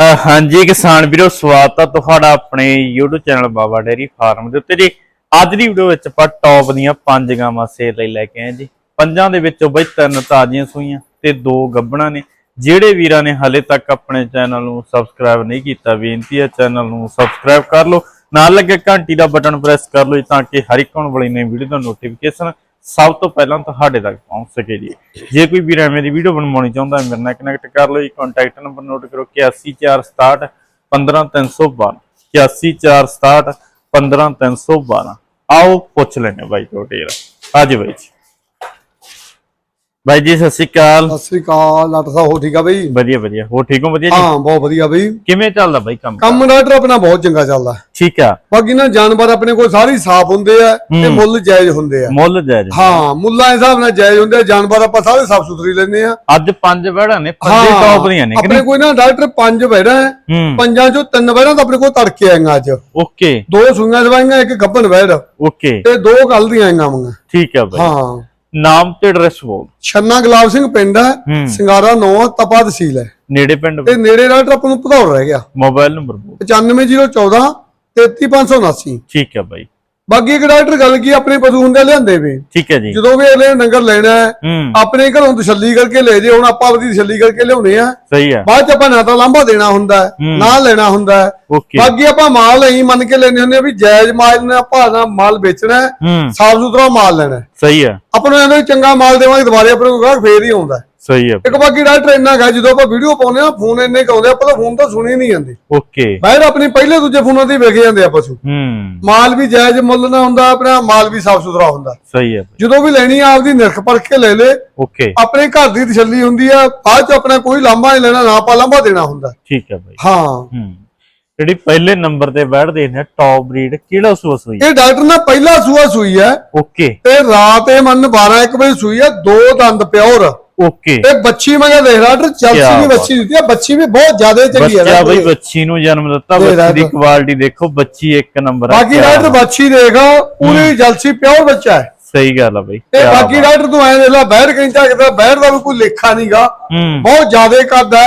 ਹਾਂਜੀ, ਕਿਸਾਨ ਵੀਰੋ, ਸਵਾਗਤ ਹੈ ਤੁਹਾਡਾ ਆਪਣੇ YouTube channel Baba dairy farm ਦੇ ਉੱਤੇ। ਜੀ, ਅੱਜ ਦੀ ਵੀਡੀਓ ਵਿੱਚ ਆਪਾਂ ਟੌਪ ਦੀਆਂ ਪੰਜ ਗਾਵਾਂ ਸੇਲ ਲਈ ਲੈ ਕੇ ਆਏ ਜੀ। ਪੰਜਾਂ ਦੇ ਵਿੱਚੋਂ ਬਈ ਤਿੰਨ ਤਾਜ਼ੀਆਂ ਸੂਈਆਂ ਤੇ ਦੋ ਗੱਬਣਾ ਨੇ। ਜਿਹੜੇ ਵੀਰਾਂ ਨੇ ਹਲੇ ਤੱਕ ਆਪਣੇ ਚੈਨਲ ਨੂੰ ਸਬਸਕ੍ਰਾਈਬ ਨਹੀਂ ਕੀਤਾ, ਬੇਨਤੀ ਹੈ ਚੈਨਲ ਨੂੰ ਸਬਸਕ੍ਰਾਈਬ ਕਰ ਲਓ। ਨਾਲ ਲੱਗੇ ਘੰਟੀ ਦਾ ਬਟਨ ਪ੍ਰੈਸ ਕਰ ਲਓ ਜੀ, ਤਾਂ ਕਿ ਹਰ ਇੱਕ ਆਉਣ ਵਾਲੀ ਨਵੀਂ ਵੀਡੀਓ ਦਾ ਨੋਟੀਫਿਕੇਸ਼ਨ ਸਭ ਤੋਂ ਪਹਿਲਾਂ ਤੁਹਾਡੇ ਤੱਕ ਪਹੁੰਚ ਸਕੇ ਜੀ। ਜੇ ਕੋਈ ਵੀਰ ਐਵੇਂ ਦੀ ਵੀਡੀਓ ਬਣਵਾਉਣੀ ਚਾਹੁੰਦਾ ਮੇਰੇ ਨਾਲ ਕਨੈਕਟ ਕਰ ਲਓ ਜੀ। ਕੰਟੈਕਟ ਨੰਬਰ ਨੋਟ ਕਰੋ 81467 15312 81467 15312 ਆਓ ਪੁੱਛ ਲੈਣੇ ਬਾਈ ਤੁਹਾਡੇ ਯਾਰ ਅੱਜ ਬਾਈ ਜੀ। ਬਾਈ ਜੀ ਸਤਿ ਸ਼੍ਰੀ ਅਕਾਲ। ਸਤਿ ਸ੍ਰੀ ਅਕਾਲ ਡਾਕਟਰ ਸਾਹਿਬ ਹੋ ਠੀਕ ਆ ਬਈ? ਵਧੀਆ ਵਧੀਆ। ਹੋ ਠੀਕ ਹੋ ਵਧੀਆ ਜੀ? ਹਾਂ ਬਹੁਤ ਵਧੀਆ ਬਈ। ਕਿਵੇਂ ਚੱਲਦਾ ਬਾਈ ਕੰਮ? ਕੰਮ ਡਾਕਟਰ ਆਪਣਾ ਬਹੁਤ ਚੰਗਾ ਚੱਲਦਾ। ਠੀਕ ਆ। ਬਾਕੀ ਨਾ ਜਾਨਵਰ ਆਪਣੇ ਕੋਲ ਸਾਰੇ ਸਾਫ਼ ਹੁੰਦੇ ਆ ਤੇ। ਮੁੱਲ ਜਾਇਜ਼ ਹੁੰਦੇ ਆ। ਮੁੱਲ ਜਾਇਜ਼ ਹਾਂ ਮੁੱਲਾਂ ਦੇ ਹਿਸਾਬ ਨਾਲ ਜਾਇਜ਼ ਹੁੰਦੇ ਆ। ਜਾਨਵਰ ਆਪਾਂ ਸਾਰੇ ਸਾਫ਼ ਸੁਥਰੀ ਲੈਂਦੇ ਆ। ਅੱਜ ਪੰਜ ਵੜਾਂ ਨੇ ਪੰਜੇ ਟੌਪ ਦੀਆਂ ਨੇ ਆਪਣੇ ਕੋਈ ਨਾ ਡਾਕਟਰ ਪੰਜ ਬੈਠਾ ਹੈ। ਪੰਜਾਂ ਚੋਂ ਤਿੰਨ ਬੈਠਾ ਤਾਂ ਆਪਣੇ ਕੋਲ ਤੜਕੇ ਆਏਗਾ ਅੱਜ। ਓਕੇ। ਦੋ ਸੂਈਆਂ ਦਵਾਈਆਂ ਇੱਕ ਗੱਭਣ ਬੈਠ ਓਕੇ। ਤੇ ਦੋ ਕੱਲ ਦੀਆਂ ਆਈਆਂ ਮੰਗਾ ਠੀਕ ਆ ਬਾਈ। ਹਾਂ। ਨਾਮ ਤੇ ਐਡਰੈਸ ਬੋਲ। ਛੰਨਾ ਗੁਲਾਬ ਸਿੰਘ ਪਿੰਡ ਹੈ ਹੂੰ। ਸਿੰਗਾਰਾ 9 ਤਪਾ ਤਹਿਸੀਲ ਹੈ। ਨੇੜੇ ਪਿੰਡ ਤੇ ਨੇੜੇ ਡਾਕਟਰ ਆਪਾਂ ਨੂੰ ਭਦੌੜ ਰਹਿ ਗਿਆ। ਮੋਬਾਈਲ ਨੰਬਰ ਬੋਲ। 95014 33579 ਠੀਕ ਆ ਬਾਈ। ਬਾਕੀ ਇੱਕ ਡਾਕਟਰ ਗੱਲ ਕੀ ਆਪਣੇ ਪਸ਼ੂ ਹੁੰਦੇ ਲਿਆਂਦੇ ਵੀ ਠੀਕ ਹੈ ਜੀ ਜਦੋਂ ਵੀ ਅਗਲੇ ਨੇ ਡੰਗਰ ਲੈਣਾ ਹੈ ਹੂੰ ਆਪਣੇ ਘਰੋਂ ਤਸੱਲੀ ਕਰਕੇ ਲੈ ਜੇ ਹੁਣ ਆਪਾਂ ਆਪਣੀ ਤਸੱਲੀ ਕਰਕੇ ਲਿਆਉਣੇ ਆ ਸਹੀ ਆ ਬਾਅਦ ਚ ਆਪਾਂ ਨਾ ਤਾਂ ਲਾਂਭਾ ਦੇਣਾ ਹੁੰਦਾ ਹੈ, ਹੂੰ। ਨਾ ਲੈਣਾ ਹੁੰਦਾ ਹੈ। ਬਾਕੀ ਆਪਾਂ ਮਾਲ ਐਂ ਮੰਨ ਕੇ ਲੈਣੇ ਹੁੰਦੇ ਆ ਵੀ ਜਾਇਜ਼ ਮਾਲ ਨਾਲ ਭਾਅ ਨਾਲ ਮਾਲ ਵੇਚਣਾ ਹੈ ਹੂੰ ਸਾਫ਼ ਸੁਥਰਾ ਮਾਲ ਲੈਣਾ ਹੈ। ਸਹੀ ਆ ਆਪਾਂ ਨੂੰ ਇਹਦੇ ਚੰਗਾ ਮਾਲ ਦੇਵਾਂਗੇ ਦੁਬਾਰੇ ਆਪਣੇ ਕੋਲ ਫੇਰ ਹੀ ਆਉਂਦਾ ਹੈ। ਸਹੀ ਆ। ਇੱਕ ਬਾਕੀ ਡਾਕਟਰ ਇੰਨਾ ਗਾ ਜਦੋਂ ਆਪਾਂ ਵੀਡੀਓ ਪਾਉਂਦੇ ਆ ਫੋਨ ਇੰਨੇ ਕੁ ਆਉਂਦੇ ਆ, ਆਪਾਂ ਤਾਂ ਫੋਨ ਤਾਂ ਸੁਣੀ ਨਹੀਂ ਜਾਂਦੇ। ਓਕੇ ਬਾਹਰ ਆਪਣੀ ਪਹਿਲੇ ਦੂਜੇ ਫੋਨਾਂ ਤੇ ਹੀ ਵਿਕ ਜਾਂਦੇ ਆ ਪਸ਼ੂ। ਹੂੰ। ਮਾਲ ਵੀ ਜਾਇਜ਼ ਮੁੱਲ ਨਾ ਹੁੰਦਾ ਆਪਣਾ ਮਾਲ ਵੀ ਸਾਫ਼ ਸੁਥਰਾ ਹੁੰਦਾ। ਸਹੀ ਬਾਈ ਜਦੋਂ ਵੀ ਲੈਣੀ ਆ ਆਪਦੀ ਨਿਰਖ ਪਰਖ ਕੇ ਲੈ ਲੇ। ਓਕੇ ਆਪਣੇ ਘਰ ਦੀ ਤਸੱਲੀ ਹੁੰਦੀ ਆ ਬਾਅਦ ਚ ਆਪਣਾ ਕੋਈ ਲਾਂਭਾ ਨਹੀਂ ਲੈਣਾ ਨਾ ਆਪਾਂ ਲਾਂਭਾ ਦੇਣਾ ਹੁੰਦਾ। ਠੀਕ ਆ ਬਾਈ। ਹਾਂ। ਹੂੰ। ਜਿਹੜੀ ਪਹਿਲੇ ਨੰਬਰ ਤੇ ਬੈਠਦੇ ਨੇ ਟੌਪ ਬਰੀਡ ਕਿਹੜਾ ਸੂਸ ਹੋਈ ਇਹ ਡਾਕਟਰ ਨੇ ਪਹਿਲਾ ਸੂਆ ਸੂਈ ਹੈ ਓਕੇ ਤੇ ਰਾਤ ਇਹ ਮਨ 12 1 ਵਜੇ ਸੂਈ ਹੈ ਦੋ ਦੰਦ ਪਿਓਰ। ਓਕੇ ਤੇ ਬੱਚੀ ਮੈਂ ਕਿਹਾ ਦੇਖ ਡਾਕਟਰ ਕਿਆ ਚਲਸੀ ਦੀ। ਬੱਚੀ ਦਿੱਤੀ ਹੈ ਬੱਚੀ ਵੀ ਬਹੁਤ ਜ਼ਿਆਦਾ ਚੰਗੀ ਹੈ ਬੱਚਾ ਬਈ। ਬੱਚੀ ਨੂੰ ਜਨਮ ਦਿੱਤਾ ਬੱਚੀ ਦੀ। ਕੁਆਲਿਟੀ ਦੇਖੋ ਬੱਚੀ ਇੱਕ ਨੰਬਰ ਆ ਬਾਕੀ ਬਾਤ। ਬੱਚੀ ਦੇਖੋ ਪੂਰੀ ਜਲਸੀ ਪਿਓਰ ਬੱਚਾ ਹੈ ਸਹੀ ਗੱਲ ਆ ਬਈ ਤੇ ਬਾਕੀ। ਡਾਕਟਰ ਤੂੰ ਐਂ ਦੇਖ ਲੈ ਬਹਿਰ ਕਹਿੰਦਾ ਕਿ ਬਹਿਰ ਦਾ ਵੀ ਕੋਈ ਲੇਖਾ ਨਹੀਂਗਾ ਬਹੁਤ ਜ਼ਿਆਦਾ ਕਰਦਾ